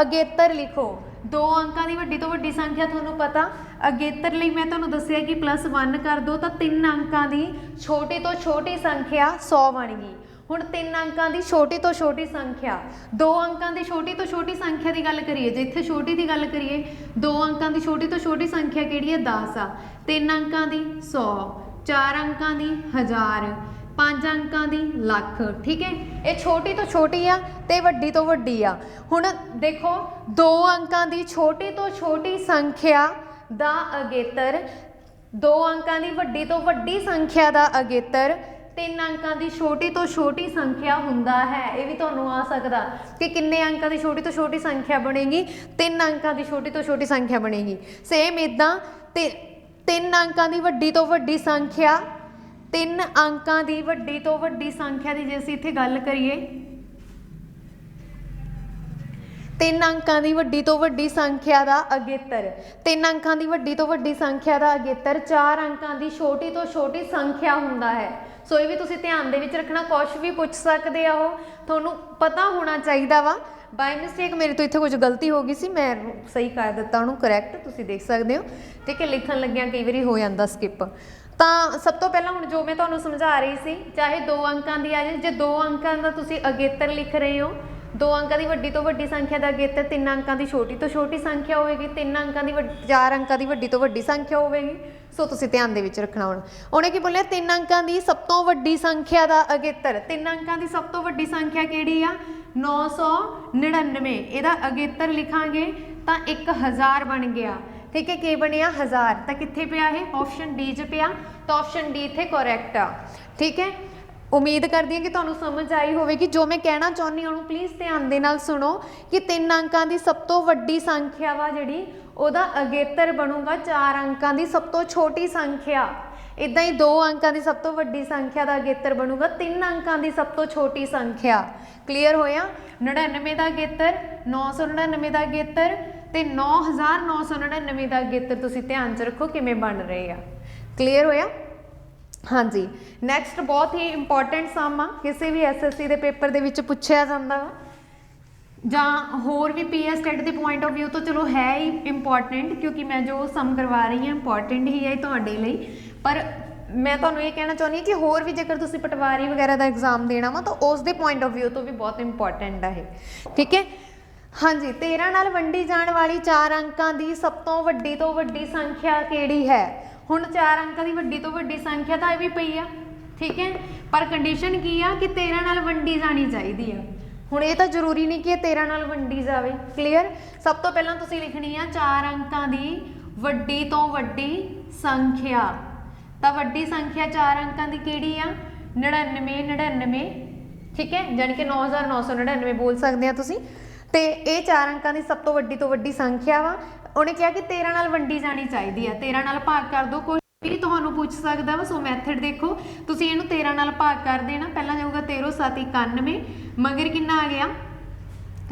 A: ਅਗੇਤਰ ਲਿਖੋ। ਦੋ ਅੰਕਾਂ ਦੀ ਵੱਡੀ ਤੋਂ ਵੱਡੀ ਸੰਖਿਆ ਤੁਹਾਨੂੰ ਪਤਾ, ਅਗੇਤਰ ਲਈ ਮੈਂ ਤੁਹਾਨੂੰ ਦੱਸਿਆ ਕਿ ਪਲੱਸ 1 ਕਰ ਦੋ, ਤਾਂ ਤਿੰਨ ਅੰਕਾਂ ਦੀ ਛੋਟੀ ਤੋਂ ਛੋਟੀ ਸੰਖਿਆ 100 ਬਣ ਗਈ। ਹੁਣ ਤਿੰਨ ਅੰਕਾਂ ਦੀ ਛੋਟੀ ਤੋਂ ਛੋਟੀ ਸੰਖਿਆ। ਦੋ ਅੰਕਾਂ ਦੀ ਛੋਟੀ ਤੋਂ ਛੋਟੀ ਸੰਖਿਆ ਦੀ ਗੱਲ ਕਰੀਏ, ਜੇ ਇੱਥੇ ਛੋਟੀ ਦੀ ਗੱਲ ਕਰੀਏ, ਦੋ ਅੰਕਾਂ ਦੀ ਛੋਟੀ ਤੋਂ ਛੋਟੀ ਸੰਖਿਆ ਕਿਹੜੀ ਹੈ? 10 ਆ। ਤਿੰਨ ਅੰਕਾਂ ਦੀ 100 ਚਾਰ ਅੰਕਾਂ ਦੀ 1000 ਪੰਜ ਅੰਕਾਂ ਦੀ ਲੱਖ। ਠੀਕ ਹੈ? ਇਹ ਛੋਟੀ ਤੋਂ ਛੋਟੀ ਆ ਤੇ ਵੱਡੀ ਤੋਂ ਵੱਡੀ ਆ। ਹੁਣ ਦੇਖੋ, ਦੋ ਅੰਕਾਂ ਦੀ ਛੋਟੀ ਤੋਂ ਛੋਟੀ ਸੰਖਿਆ ਦਾ ਅਗੇਤਰ, ਦੋ ਅੰਕਾਂ ਦੀ ਵੱਡੀ ਤੋਂ ਵੱਡੀ ਸੰਖਿਆ ਦਾ ਅਗੇਤਰ ਤਿੰਨ ਅੰਕਾਂ ਦੀ ਛੋਟੀ ਤੋਂ ਛੋਟੀ ਸੰਖਿਆ ਹੁੰਦਾ ਹੈ। ਇਹ ਵੀ ਤੁਹਾਨੂੰ ਆ ਸਕਦਾ ਕਿ ਕਿੰਨੇ ਅੰਕਾਂ ਦੀ ਛੋਟੀ ਤੋਂ ਛੋਟੀ ਸੰਖਿਆ ਬਣੇਗੀ? ਤਿੰਨ ਅੰਕਾਂ ਦੀ ਛੋਟੀ ਤੋਂ ਛੋਟੀ ਸੰਖਿਆ ਬਣੇਗੀ। ਸੇਮ ਇਦਾਂ ਤੇ ਤਿੰਨ ਅੰਕਾਂ ਦੀ ਵੱਡੀ ਤੋਂ ਵੱਡੀ ਸੰਖਿਆ, ਤਿੰਨ ਅੰਕਾਂ ਦੀ ਵੱਡੀ ਤੋਂ ਵੱਡੀ ਸੰਖਿਆ ਦੀ ਜੇ ਅਸੀਂ ਇੱਥੇ ਗੱਲ ਕਰੀਏ, ਤਿੰਨ ਅੰਕਾਂ ਦੀ ਵੱਡੀ ਤੋਂ ਵੱਡੀ ਸੰਖਿਆ ਦਾ ਅਗੇਤਰ, ਤਿੰਨ ਅੰਕਾਂ ਦੀ ਵੱਡੀ ਤੋਂ ਵੱਡੀ ਸੰਖਿਆ ਦਾ ਅਗੇਤਰ, ਚਾਰ ਅੰਕਾਂ ਦੀ ਛੋਟੀ ਤੋਂ ਛੋਟੀ ਸੰਖਿਆ ਹੁੰਦਾ ਹੈ। ਸੋ ਇਹ ਵੀ ਤੁਸੀਂ ਧਿਆਨ ਦੇ ਵਿੱਚ ਰੱਖਣਾ, ਕੁਛ ਵੀ ਪੁੱਛ ਸਕਦੇ ਆ ਉਹ, ਤੁਹਾਨੂੰ ਪਤਾ ਹੋਣਾ ਚਾਹੀਦਾ ਵਾ। ਬਾਈ ਮਿਸਟੇਕ ਮੇਰੇ ਤੋਂ ਇੱਥੇ ਕੁਝ ਗਲਤੀ ਹੋ ਗਈ ਸੀ, ਮੈਂ ਸਹੀ ਕਰ ਦਿੱਤਾ, ਉਹਨੂੰ ਕਰੈਕਟ ਤੁਸੀਂ ਦੇਖ ਸਕਦੇ ਹੋ। ਠੀਕ ਹੈ, ਲਿਖਣ ਲੱਗਿਆਂ ਕਈ ਵਾਰੀ ਹੋ ਜਾਂਦਾ ਸਕਿਪ ਤਾਂ ਸਭ ਤੋਂ ਪਹਿਲਾਂ ਹੁਣ ਜੋ ਮੈਂ ਤੁਹਾਨੂੰ ਸਮਝਾ ਰਹੀ ਸੀ, ਚਾਹੇ ਦੋ ਅੰਕਾਂ ਦੀ ਆ ਜਾਏ ਜੇ ਦੋ ਅੰਕਾਂ ਦਾ ਤੁਸੀਂ ਅਗੇਤਰ ਲਿਖ ਰਹੇ ਹੋ, ਦੋ ਅੰਕਾਂ ਦੀ ਵੱਡੀ ਤੋਂ ਵੱਡੀ ਸੰਖਿਆ ਦਾ ਅਗੇਤਰ, ਤਿੰਨ ਅੰਕਾਂ ਦੀ ਛੋਟੀ ਤੋਂ ਛੋਟੀ ਸੰਖਿਆ ਹੋਵੇਗੀ, ਤਿੰਨ ਅੰਕਾਂ ਦੀ ਚਾਰ ਅੰਕਾਂ ਦੀ ਵੱਡੀ ਤੋਂ ਵੱਡੀ ਸੰਖਿਆ ਹੋਵੇਗੀ। ਸੋ ਤੁਸੀਂ ਧਿਆਨ ਦੇ ਵਿੱਚ ਰੱਖਣਾ ਹੁਣ। ਉਹਨੇ ਕੀ ਬੋਲਿਆ? ਤਿੰਨ ਅੰਕਾਂ ਦੀ ਸਭ ਤੋਂ ਵੱਡੀ ਸੰਖਿਆ ਦਾ ਅਗੇਤਰ। 3 ਅੰਕਾਂ ਦੀ ਸਭ ਤੋਂ ਵੱਡੀ ਸੰਖਿਆ ਕਿਹੜੀ ਆ? 999 ਇਹਦਾ ਅਗੇਤਰ ਲਿਖਾਂਗੇ ਤਾਂ 1000 ਬਣ ਗਿਆ। ਠੀਕ ਹੈ, ਕੀ ਬਣਿਆ? 1000 ਤਾਂ ਕਿੱਥੇ ਪਿਆ ਇਹ? ਆਪਸ਼ਨ ਡੀ 'ਚ ਪਿਆ। ਤਾਂ ਆਪਸ਼ਨ ਡੀ ਇੱਥੇ ਕਰੈਕਟ ਆ। ਠੀਕ ਹੈ? ਉਮੀਦ ਕਰਦੀ ਹਾਂ ਕਿ ਤੁਹਾਨੂੰ ਸਮਝ ਆਈ ਹੋਵੇਗੀ। ਜੋ ਮੈਂ ਕਹਿਣਾ ਚਾਹੁੰਦੀ ਹਾਂ, ਉਹਨੂੰ ਪਲੀਜ਼ ਧਿਆਨ ਦੇ ਨਾਲ ਸੁਣੋ ਕਿ ਤਿੰਨ ਅੰਕਾਂ ਦੀ ਸਭ ਤੋਂ ਵੱਡੀ ਸੰਖਿਆ ਵਾ ਜਿਹੜੀ ਉਹਦਾ ਅਗੇਤਰ ਬਣੂਗਾ ਚਾਰ ਅੰਕਾਂ ਦੀ ਸਭ ਤੋਂ ਛੋਟੀ ਸੰਖਿਆ। ਇਦਾਂ ਹੀ ਦੋ ਅੰਕਾਂ ਦੀ ਸਭ ਤੋਂ ਵੱਡੀ ਸੰਖਿਆ ਦਾ ਅਗੇਤਰ ਬਣੂਗਾ, ਤਿੰਨ ਅੰਕਾਂ ਦੀ ਸਭ ਤੋਂ ਛੋਟੀ ਸੰਖਿਆ। ਕਲੀਅਰ ਹੋਇਆ? 99 ਦਾ ਅਗੇਤਰ 999 ਦਾ ਅਗੇਤਰ ਤੇ 9999 ਦਾ ਅਗੇਤਰ ਤੁਸੀਂ ਧਿਆਨ ਚ ਰੱਖੋ ਕਿਵੇਂ ਬਣ ਰਹੇ ਆ। ਕਲੀਅਰ ਹੋਇਆ? ਹਾਂਜੀ। ਨੈਕਸਟ ਬਹੁਤ ਹੀ ਇੰਪੋਰਟੈਂਟ ਸਮ ਆ। ਕਿਸੇ ਵੀ ਐਸਐਸਸੀ ਦੇ ਪੇਪਰ ਦੇ ਵਿੱਚ ਪੁੱਛਿਆ ਜਾਂਦਾ ਵਾ। ਜਾਂ ਹੋਰ ਵੀ ਪੀਐਸ ਟੈਟ ਦੇ ਪੁਆਇੰਟ ਆਫ View ਤੋਂ ਚਲੋ ਹੈ ਹੀ ਇੰਪੋਰਟੈਂਟ ਕਿਉਂਕਿ ਮੈਂ ਜੋ ਸਮ ਕਰਵਾ ਰਹੀ ਹਾਂ ਇੰਪੋਰਟੈਂਟ ਹੀ ਹੈ ਇਹ ਤੁਹਾਡੇ ਲਈ। ਪਰ ਮੈਂ ਤੁਹਾਨੂੰ ਇਹ ਕਹਿਣਾ ਚਾਹੁੰਦੀ ਹਾਂ ਕਿ ਹੋਰ ਵੀ ਜੇਕਰ ਤੁਸੀਂ ਪਟਵਾਰੀ ਵਗੈਰਾ ਦਾ ਐਗਜ਼ਾਮ ਦੇਣਾ ਵਾ, ਤਾਂ ਉਸ ਦੇ ਪੁਆਇੰਟ ਆਫ View ਤੋਂ ਵੀ ਬਹੁਤ ਇੰਪੋਰਟੈਂਟ ਆ ਇਹ। ਠੀਕ ਹੈ? ਹਾਂਜੀ 13 ਨਾਲ ਵੰਡੀ ਜਾਣ ਵਾਲੀ 4 ਅੰਕਾਂ ਦੀ ਸਭ ਤੋਂ ਵੱਡੀ ਤੋਂ ਵੱਡੀ ਸੰਖਿਆ ਕਿਹੜੀ ਹੈ? ਹੁਣ 4 ਅੰਕਾਂ ਦੀ ਵੱਡੀ ਤੋਂ ਵੱਡੀ ਸੰਖਿਆ ਤਾਂ ਇਹ ਵੀ ਪਈ ਆ। ਠੀਕ ਹੈ? ਪਰ ਕੰਡੀਸ਼ਨ ਕੀ ਆ ਕਿ 13 ਨਾਲ ਵੰਡੀ ਜਾਣੀ ਚਾਹੀਦੀ ਆ। ਹੁਣ ਇਹ ਤਾਂ ਜ਼ਰੂਰੀ ਨਹੀਂ ਕਿ ਇਹ 13 ਨਾਲ ਵੰਡੀ ਜਾਵੇ। ਕਲੀਅਰ ਸਭ ਤੋਂ ਪਹਿਲਾਂ ਤੁਸੀਂ ਲਿਖਣੀ ਆ ਚਾਰ ਅੰਕਾਂ ਦੀ ਵੱਡੀ ਤੋਂ ਵੱਡੀ ਸੰਖਿਆ। ਤਾਂ ਵੱਡੀ ਸੰਖਿਆ ਚਾਰ ਅੰਕਾਂ ਦੀ ਕਿਹੜੀ ਆ? 99 99 ਠੀਕ ਹੈ? ਜਾਣੀ ਕਿ 9999 ਬੋਲ ਸਕਦੇ ਆ ਤੁਸੀਂ। ਤੇ ਇਹ ਚਾਰ ਅੰਕਾਂ ਦੀ ਸਭ ਤੋਂ ਵੱਡੀ ਤੋਂ ਵੱਡੀ ਸੰਖਿਆ ਵਾ। ਉਹਨੇ ਕਿਹਾ ਕਿ 13 ਨਾਲ ਵੰਡੀ ਜਾਣੀ ਚਾਹੀਦੀ ਆ। 13 ਨਾਲ ਭਾਗ ਕਰ ਦਿਓ ਕੋਈ ਵੀ ਤੁਹਾਨੂੰ ਪੁੱਛ ਸਕਦਾ ਵਾ, ਸੋ ਮੈਥਡ ਦੇਖੋ। ਤੁਸੀਂ ਇਹਨੂੰ 13 ਨਾਲ ਭਾਗ ਕਰ ਦੇਣਾ। ਪਹਿਲਾਂ ਜਾਊਗਾ 13 7 91 ਮਗਰ ਕਿੰਨਾ ਆ ਗਿਆ?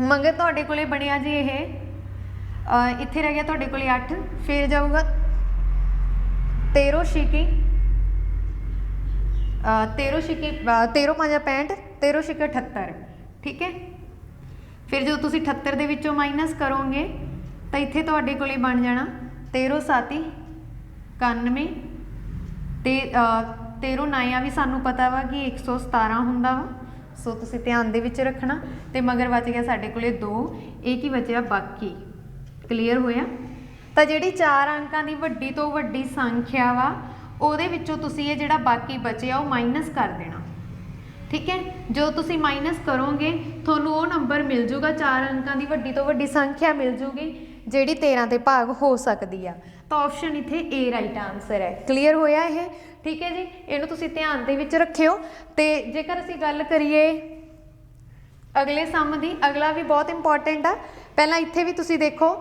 A: ਮਗਰ ਤੁਹਾਡੇ ਕੋਲੇ ਬਣਿਆ ਜੀ ਇਹ ਇੱਥੇ ਰਹਿ ਗਿਆ ਤੁਹਾਡੇ ਕੋਲੇ 8 ਫਿਰ ਜਾਊਗਾ 13 ਛਿਕੀ। 13 ਛਿਕੀ 13 5 65 13 ਛਿਕੇ 78 ਠੀਕ ਹੈ? ਫਿਰ ਜਦੋਂ ਤੁਸੀਂ 78 ਦੇ ਵਿੱਚੋਂ ਮਾਈਨਸ ਕਰੋਗੇ, ਤਾਂ ਇੱਥੇ ਤੁਹਾਡੇ ਕੋਲੇ ਬਣ ਜਾਣਾ 13 7 91 ਤੇ 13 ਨਾਇਆ ਵੀ ਸਾਨੂੰ ਪਤਾ ਵਾ ਕਿ 117 ਹੁੰਦਾ ਵਾ। ਸੋ ਤੁਸੀਂ ਧਿਆਨ ਦੇ ਵਿੱਚ ਰੱਖਣਾ। ਤੇ ਮਗਰ ਬਚ ਗਿਆ ਸਾਡੇ ਕੋਲੇ 2 ਇਹ ਕੀ ਬਚਿਆ? ਬਾਕੀ। ਕਲੀਅਰ ਹੋਇਆ? ਤਾਂ ਜਿਹੜੀ ਚਾਰ ਅੰਕਾਂ ਦੀ ਵੱਡੀ ਤੋਂ ਵੱਡੀ ਸੰਖਿਆ ਵਾ, ਉਹਦੇ ਵਿੱਚੋਂ ਤੁਸੀਂ ਇਹ ਜਿਹੜਾ ਬਾਕੀ ਬਚਿਆ, ਉਹ ਮਾਈਨਸ ਕਰ ਦੇਣਾ। ਠੀਕ ਹੈ? ਜਦੋਂ ਤੁਸੀਂ ਮਾਈਨਸ ਕਰੋਗੇ, ਤੁਹਾਨੂੰ ਉਹ ਨੰਬਰ ਮਿਲ ਜੂਗਾ ਚਾਰ ਅੰਕਾਂ ਦੀ ਵੱਡੀ ਤੋਂ ਵੱਡੀ ਸੰਖਿਆ ਮਿਲ ਜੂਗੀ ਜਿਹੜੀ 13 ਤੇ ਭਾਗ ਹੋ ਸਕਦੀ ਆ। ਤਾਂ ਆਪਸ਼ਨ ਇੱਥੇ A ਰਾਈਟ ਆਨਸਰ ਹੈ। ਕਲੀਅਰ ਹੋਇਆ ਇਹ? ਠੀਕ ਹੈ ਜੀ? ਇਹਨੂੰ ਤੁਸੀਂ ਧਿਆਨ ਦੇ ਵਿੱਚ ਰੱਖਿਓ। ਤੇ ਜੇਕਰ ਅਸੀਂ ਗੱਲ ਕਰੀਏ ਅਗਲੇ ਸਮ ਦੀ, ਅਗਲਾ ਵੀ ਬਹੁਤ ਇੰਪੋਰਟੈਂਟ ਆ। ਪਹਿਲਾਂ ਇੱਥੇ ਵੀ ਤੁਸੀਂ ਦੇਖੋ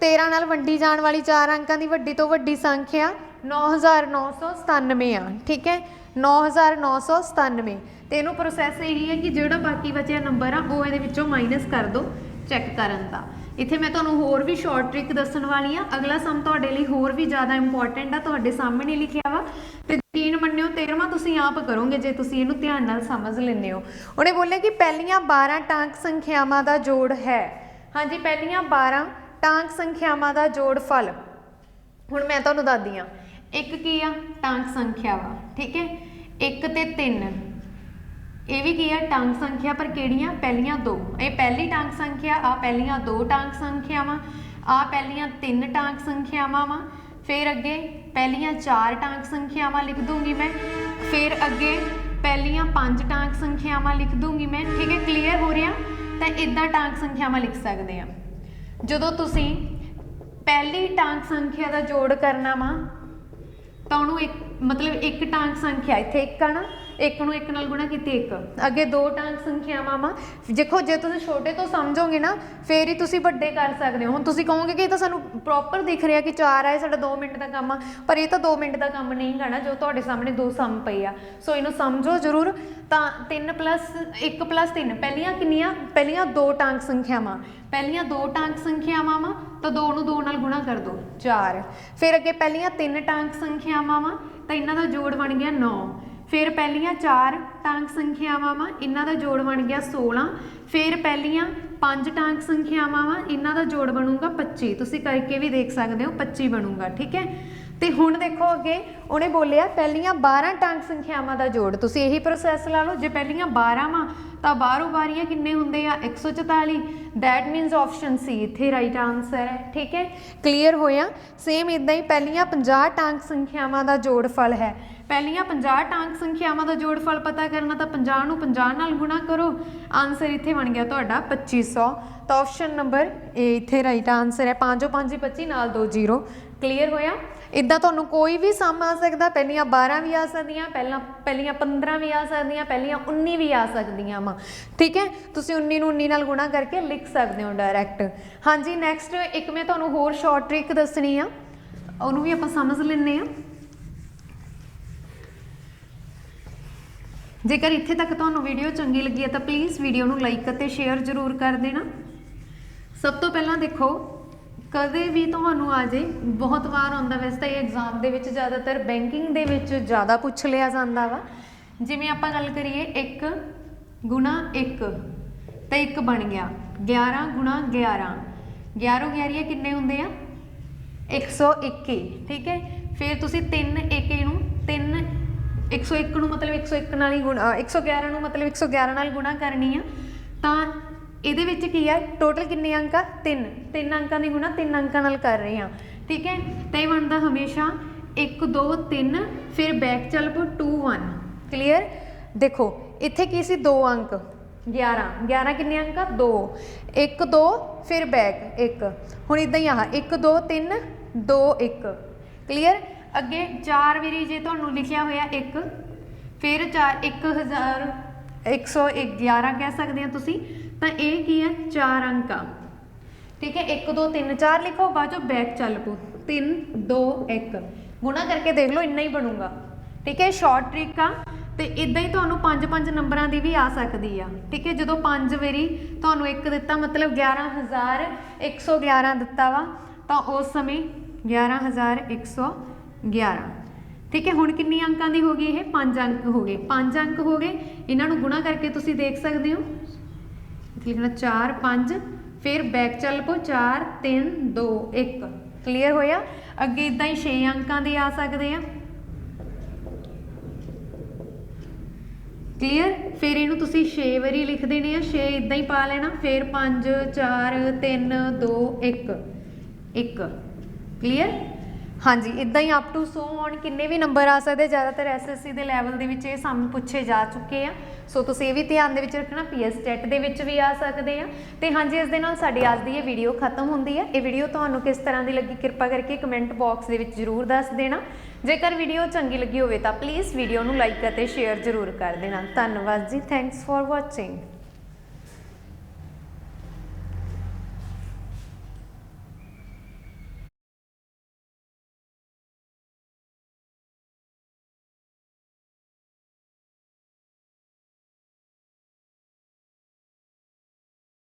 A: 13 ਨਾਲ ਵੰਡੀ ਜਾਣ ਵਾਲੀ ਚਾਰ ਅੰਕਾਂ ਦੀ ਵੱਡੀ ਤੋਂ ਵੱਡੀ ਸੰਖਿਆ 9997 ਆ। ਠੀਕ ਹੈ? 9997 ਤੇ ਇਹਨੂੰ ਪ੍ਰੋਸੈਸ ਇਹੀ ਹੈ ਕਿ ਜਿਹੜਾ ਬਾਕੀ ਬਚਿਆ ਨੰਬਰ ਆ, ਉਹ ਇਹਦੇ ਵਿੱਚੋਂ ਮਾਈਨਸ ਕਰ ਦਿਓ ਚੈੱਕ ਕਰਨ ਦਾ। ਇੱਥੇ ਮੈਂ ਤੁਹਾਨੂੰ ਹੋਰ ਵੀ ਸ਼ਾਰਟ ਟ੍ਰਿਕ ਦੱਸਣ ਵਾਲੀ ਆ ਅਗਲਾ ਸਮ ਤੁਹਾਡੇ ਲਈ ਹੋਰ ਵੀ ਜ਼ਿਆਦਾ ਇੰਪੋਰਟੈਂਟ ਆ, ਤੁਹਾਡੇ ਸਾਹਮਣੇ ਲਿਖਿਆ ਵਾ। ਤੇ ਯਕੀਨ ਮੰਨਿਓ 13ਵਾਂ ਤੁਸੀਂ ਆਪ ਕਰੋਗੇ ਜੇ ਤੁਸੀਂ ਇਹਨੂੰ ਧਿਆਨ ਨਾਲ ਸਮਝ ਲੈਂਦੇ ਹੋ। ਉਹਨੇ ਬੋਲਿਆ ਕਿ ਪਹਿਲੀਆਂ 12 ਟਾਂਕ ਸੰਖਿਆਵਾਂ ਦਾ ਜੋੜ ਹੈ। ਹਾਂਜੀ, ਪਹਿਲੀਆਂ 12 ਟਾਂਕ ਸੰਖਿਆਵਾਂ ਦਾ ਜੋੜ ਫਲ। ਹੁਣ ਮੈਂ ਤੁਹਾਨੂੰ ਦੱਸਦੀ ਆ ਇੱਕ ਕੀ ਆ? ਟਾਂਕ ਸੰਖਿਆ ਵਾ ਠੀਕ ਹੈ? ਇੱਕ ਤੇ 3 ਇਹ ਵੀ ਕੀ ਆ ਟਾਂਕ ਸੰਖਿਆ ਪਰ ਕਿਹੜੀਆਂ? ਪਹਿਲੀਆਂ ਦੋ। ਇਹ ਪਹਿਲੀ ਟਾਂਕ ਸੰਖਿਆ ਆ ਪਹਿਲੀਆਂ ਦੋ ਟਾਂਕ ਸੰਖਿਆਵਾਂ ਆ ਪਹਿਲੀਆਂ ਤਿੰਨ ਟਾਂਕ ਸੰਖਿਆਵਾਂ ਵਾ ਫਿਰ ਅੱਗੇ ਪਹਿਲੀਆਂ ਚਾਰ ਟਾਂਕ ਸੰਖਿਆਵਾਂ ਲਿਖ ਦੂੰਗੀ ਮੈਂ, ਫਿਰ ਅੱਗੇ ਪਹਿਲੀਆਂ ਪੰਜ ਟਾਂਕ ਸੰਖਿਆਵਾਂ ਲਿਖ ਦੂੰਗੀ ਮੈਂ। ਠੀਕ ਹੈ ਕਲੀਅਰ ਹੋ ਰਿਹਾ? ਤਾਂ ਇਦਾਂ ਟਾਂਕ ਸੰਖਿਆਵਾਂ ਲਿਖ ਸਕਦੇ ਆ ਜਦੋਂ ਤੁਸੀਂ ਪਹਿਲੀ ਟਾਂਕ ਸੰਖਿਆ ਦਾ ਜੋੜ ਕਰਨਾ ਵਾ, ਤਾਂ ਉਹਨੂੰ ਇੱਕ, ਮਤਲਬ ਇੱਕ ਟਾਂਕ ਸੰਖਿਆ, ਇੱਥੇ ਇੱਕ ਆ ਨਾ ਇੱਕ ਨੂੰ ਇੱਕ ਨਾਲ ਗੁਣਾ ਕੀਤੀ ਇੱਕ। ਅੱਗੇ ਦੋ ਟਾਂਕ ਸੰਖਿਆਵਾਂ ਵਾ। ਦੇਖੋ, ਜੇ ਤੁਸੀਂ ਛੋਟੇ ਤੋਂ ਸਮਝੋਗੇ ਨਾ, ਫੇਰ ਹੀ ਤੁਸੀਂ ਵੱਡੇ ਕਰ ਸਕਦੇ ਹੋ। ਹੁਣ ਤੁਸੀਂ ਕਹੋਗੇ ਕਿ ਇਹ ਤਾਂ ਸਾਨੂੰ ਪ੍ਰੋਪਰ ਦਿਖ ਰਿਹਾ ਕਿ 4 ਆ, ਇਹ ਸਾਡਾ 2 ਮਿੰਟ ਦਾ ਕੰਮ ਆ। ਪਰ ਇਹ ਤਾਂ 2 ਮਿੰਟ ਦਾ ਕੰਮ ਨਹੀਂ ਗਾਣਾ ਜੋ ਤੁਹਾਡੇ ਸਾਹਮਣੇ ਦੋ ਸਮ ਪਏ ਆ। ਸੋ ਇਹਨੂੰ ਸਮਝੋ ਜ਼ਰੂਰ। ਤਾਂ 3 1 3 ਪਹਿਲੀਆਂ ਕਿੰਨੀਆਂ? ਪਹਿਲੀਆਂ ਦੋ ਟਾਂਕ ਸੰਖਿਆਵਾਂ। ਪਹਿਲੀਆਂ ਦੋ ਟਾਂਕ ਸੰਖਿਆਵਾਂ ਵਾ, ਤਾਂ ਦੋ ਨੂੰ ਦੋ ਨਾਲ ਗੁਣਾ ਕਰ ਦਿਓ 4 ਫਿਰ ਅੱਗੇ ਪਹਿਲੀਆਂ ਤਿੰਨ ਟਾਂਕ ਸੰਖਿਆਵਾਂ ਵਾ, ਤਾਂ ਇਹਨਾਂ ਦਾ ਜੋੜ ਬਣ ਗਿਆ 9 ਫਿਰ ਪਹਿਲੀਆਂ ਚਾਰ ਟਾਂਕ ਸੰਖਿਆਵਾਂ ਵਾ, ਇਹਨਾਂ ਦਾ ਜੋੜ ਬਣ ਗਿਆ 16 ਫਿਰ ਪਹਿਲੀਆਂ ਪੰਜ ਟਾਂਕ ਸੰਖਿਆਵਾਂ ਵਾ, ਇਹਨਾਂ ਦਾ ਜੋੜ ਬਣੂਗਾ 25 ਤੁਸੀਂ ਕਰਕੇ ਵੀ ਦੇਖ ਸਕਦੇ ਹੋ 25 ਬਣੂਗਾ, ਠੀਕ ਹੈ? ਤੇ ਹੁਣ ਦੇਖੋ ਅੱਗੇ, ਉਹਨੇ ਬੋਲਿਆ ਪਹਿਲੀਆਂ 12 ਟਾਂਕ ਸੰਖਿਆਵਾਂ ਦਾ ਜੋੜ। ਤੁਸੀਂ ਇਹੀ ਪ੍ਰੋਸੈਸ ਲਾ ਲਓ, ਜੇ ਪਹਿਲੀਆਂ 12 ਵਾਂ, ਤਾਂ ਬਾਹਰੋਂ ਬਾਰੀਆਂ ਕਿੰਨੇ ਹੁੰਦੇ ਆ? 144 ਦੈਟ ਮੀਨਸ ਆਪਸ਼ਨ ਸੀ ਇੱਥੇ ਰਾਈਟ ਆਨਸਰ ਹੈ, ਠੀਕ ਹੈ? ਕਲੀਅਰ ਹੋਇਆ? ਸੇਮ ਇਦਾਂ ਹੀ ਪਹਿਲੀਆਂ 50 ਟਾਂਕ ਸੰਖਿਆਵਾਂ ਦਾ ਜੋੜਫਲ ਹੈ। ਪਹਿਲੀਆਂ 50 ਟਾਂਕ ਸੰਖਿਆਵਾਂ ਦਾ ਜੋੜਫਲ ਪਤਾ ਕਰਨਾ ਤਾਂ 50 ਨੂੰ 50 ਨਾਲ ਗੁਣਾ ਕਰੋ। ਆਨਸਰ ਇੱਥੇ ਬਣ ਗਿਆ ਤੁਹਾਡਾ 2500 ਤਾਂ ਆਪਸ਼ਨ ਨੰਬਰ ਏ ਇੱਥੇ ਰਾਈਟ ਆਨਸਰ ਹੈ। 5 5 25 ਨਾਲ 2 0 ਕਲੀਅਰ ਹੋਇਆ? ਇਦਾਂ ਤੁਹਾਨੂੰ ਕੋਈ ਵੀ ਸਮ ਆ ਸਕਦਾ। ਪਹਿਲੀਆਂ 12 ਵੀ ਆ ਸਕਦੀਆਂ, ਪਹਿਲਾਂ ਪਹਿਲੀਆਂ 15 ਵੀ ਆ ਸਕਦੀਆਂ, ਪਹਿਲੀਆਂ 19 ਵੀ ਆ ਸਕਦੀਆਂ ਵਾ। ਠੀਕ ਹੈ? ਤੁਸੀਂ 19 ਨੂੰ 19 ਨਾਲ ਗੁਣਾ ਕਰਕੇ ਲਿਖ ਸਕਦੇ ਹੋ ਡਾਇਰੈਕਟ ਹਾਂਜੀ ਨੈਕਸਟ ਇੱਕ ਮੈਂ ਤੁਹਾਨੂੰ ਹੋਰ ਸ਼ਾਰਟ ਟ੍ਰਿਕ ਦੱਸਣੀ ਆ। ਉਹਨੂੰ ਵੀ ਆਪਾਂ ਸਮਝ ਲੈਂਦੇ ਆ ਜੇਕਰ ਇੱਥੇ ਤੱਕ ਤੁਹਾਨੂੰ ਵੀਡੀਓ ਚੰਗੀ ਲੱਗੀ ਹੈ ਤਾਂ ਪਲੀਜ਼ ਵੀਡੀਓ ਨੂੰ ਲਾਈਕ ਅਤੇ ਸ਼ੇਅਰ ਜ਼ਰੂਰ ਕਰ ਦੇਣਾ। ਸਭ ਤੋਂ ਪਹਿਲਾਂ ਦੇਖੋ, ਕਦੇ ਵੀ ਤੁਹਾਨੂੰ ਆ ਜੇ, ਬਹੁਤ ਵਾਰ ਆਉਂਦਾ ਵੈਸੇ ਤਾਂ ਇਹ ਐਗਜ਼ਾਮ ਦੇ ਵਿੱਚ ਜ਼ਿਆਦਾਤਰ ਬੈਂਕਿੰਗ ਦੇ ਵਿੱਚ ਜ਼ਿਆਦਾ ਪੁੱਛ ਲਿਆ ਜਾਂਦਾ ਵਾ। ਜਿਵੇਂ ਆਪਾਂ ਗੱਲ ਕਰੀਏ 1 ਗੁਣਾ 1 ਤਾਂ 1 ਬਣ ਗਿਆ। 11 ਗੁਣਾ 11 11 11 ਕਿੰਨੇ ਹੁੰਦੇ ਆ? 121 ਠੀਕ ਹੈ? ਫਿਰ ਤੁਸੀਂ 3 1 ਨੂੰ 3 101 ਨੂੰ ਮਤਲਬ 101 ਨਾਲ ਹੀ ਗੁਣਾ ਅ, 111 ਨੂੰ ਮਤਲਬ 111 ਨਾਲ ਗੁਣਾ ਕਰਨੀ ਆ ਤਾਂ ਇਹਦੇ ਵਿੱਚ ਕੀ ਆ? ਟੋਟਲ ਕਿੰਨੇ ਅੰਕ? ਆ 3 3 ਅੰਕਾਂ ਦੀ ਗੁਣਾ 3 ਅੰਕਾਂ ਨਾਲ ਕਰ ਰਹੇ ਆ। ਠੀਕ ਹੈ? ਤਾਂ ਇਹ ਬਣਦਾ ਹਮੇਸ਼ਾ 1 2 3 ਫਿਰ ਬੈਕ ਚੱਲ ਪੋ 2 1 ਕਲੀਅਰ ਦੇਖੋ ਇੱਥੇ ਕੀ ਸੀ? 2 ਅੰਕ। 11 11 ਕਿੰਨੇ ਅੰਕ? ਆ 2 1 2 ਫਿਰ ਬੈਕ 1 ਹੁਣ ਇਦਾਂ ਹੀ ਆਹ 1 2 3 2 1 ਕਲੀਅਰ ਅੱਗੇ 4 ਵਾਰੀ ਜੇ ਤੁਹਾਨੂੰ ਲਿਖਿਆ ਹੋਇਆ 1 ਫਿਰ 4 1000 111 ਕਹਿ ਸਕਦੇ ਆ ਤੁਸੀਂ, ਤਾਂ ਇਹ ਕੀ ਹੈ? 4 ਅੰਕ ਆ। ਠੀਕ ਹੈ? 1 2 3 4 ਲਿਖੋ, ਬਾਅਦ ਚੋਂ ਬੈਕ ਚੱਲ ਪੋ 3 2 1 ਗੁਣਾ ਕਰਕੇ ਦੇਖ ਲਓ, ਇੰਨਾ ਹੀ ਬਣੂਗਾ। ਠੀਕ ਹੈ? ਸ਼ਾਰਟ ਟ੍ਰਿਕ ਆ। ਤੇ ਇਦਾਂ ਹੀ ਤੁਹਾਨੂੰ 5-5 ਨੰਬਰਾਂ ਦੀ ਵੀ ਆ ਸਕਦੀ ਆ। ਠੀਕ ਹੈ? ਜਦੋਂ 5 ਵਾਰੀ ਤੁਹਾਨੂੰ 1 ਦਿੱਤਾ, ਮਤਲਬ 11111 ਦਿੱਤਾ ਵਾ, ਤਾਂ ਉਸ ਸਮੇਂ 11111 ਠੀਕ ਹੈ, ਹੁਣ ਕਿੰਨੇ ਅੰਕਾਂ ਦੀ ਹੋ ਗਈ ਇਹ? 5 ਅੰਕ ਹੋ ਗਏ। 5 ਅੰਕ ਹੋ ਗਏ। ਇਹਨਾਂ ਨੂੰ ਗੁਣਾ ਕਰਕੇ ਤੁਸੀਂ ਦੇਖ ਸਕਦੇ ਹੋ। ਲਿਖਣਾ 4 5 ਫਿਰ ਬੈਕ ਚੱਲ ਪੋ 4 3 2 1 ਕਲੀਅਰ ਹੋਇਆ? ਅੱਗੇ ਇਦਾਂ ਹੀ 6 ਅੰਕਾਂ ਦੇ ਆ ਸਕਦੇ ਆ। ਕਲੀਅਰ ਫਿਰ ਇਹਨੂੰ ਤੁਸੀਂ 6 ਵਾਰੀ ਲਿਖ ਦੇਣੇ ਆ। 6 ਇਦਾਂ ਹੀ ਪਾ ਲੈਣਾ। ਫਿਰ 5 4 3 2 1 1 ਕਲੀਅਰ ਹਾਂਜੀ ਇਦਾਂ ਹੀ ਅਪ ਟੂ ਸੋ ਔਨ ਕਿੰਨੇ ਵੀ ਨੰਬਰ ਆ ਸਕਦੇ, ਜ਼ਿਆਦਾਤਰ ਐਸਐਸਸੀ ਦੇ ਲੈਵਲ ਦੇ ਵਿੱਚ ਇਹ ਸਾਨੂੰ ਪੁੱਛੇ ਜਾ ਚੁੱਕੇ ਆ। ਸੋ ਤੁਸੀਂ ਇਹ ਵੀ ਧਿਆਨ ਦੇ ਵਿੱਚ ਰੱਖਣਾ ਪੀਐਸ ਟੈਟ ਦੇ ਵਿੱਚ ਵੀ ਆ ਸਕਦੇ ਆ। ਤੇ ਹਾਂਜੀ, ਇਸ ਦੇ ਨਾਲ ਸਾਡੀ ਅੱਜ ਦੀ ਇਹ ਵੀਡੀਓ ਖਤਮ ਹੁੰਦੀ ਹੈ। ਇਹ ਵੀਡੀਓ ਤੁਹਾਨੂੰ ਕਿਸ ਤਰ੍ਹਾਂ ਦੀ ਲੱਗੀ, ਕਿਰਪਾ ਕਰਕੇ ਕਮੈਂਟ ਬਾਕਸ ਦੇ ਵਿੱਚ ਜ਼ਰੂਰ ਦੱਸ ਦੇਣਾ। ਜੇਕਰ ਵੀਡੀਓ ਚੰਗੀ ਲੱਗੀ ਹੋਵੇ ਤਾਂ ਪਲੀਜ਼ ਵੀਡੀਓ ਨੂੰ ਲਾਈਕ ਅਤੇ ਸ਼ੇਅਰ ਜ਼ਰੂਰ ਕਰ ਦੇਣਾ। ਧੰਨਵਾਦ ਜੀ ਥੈਂਕਸ ਫॉर ਵਾਚਿੰਗ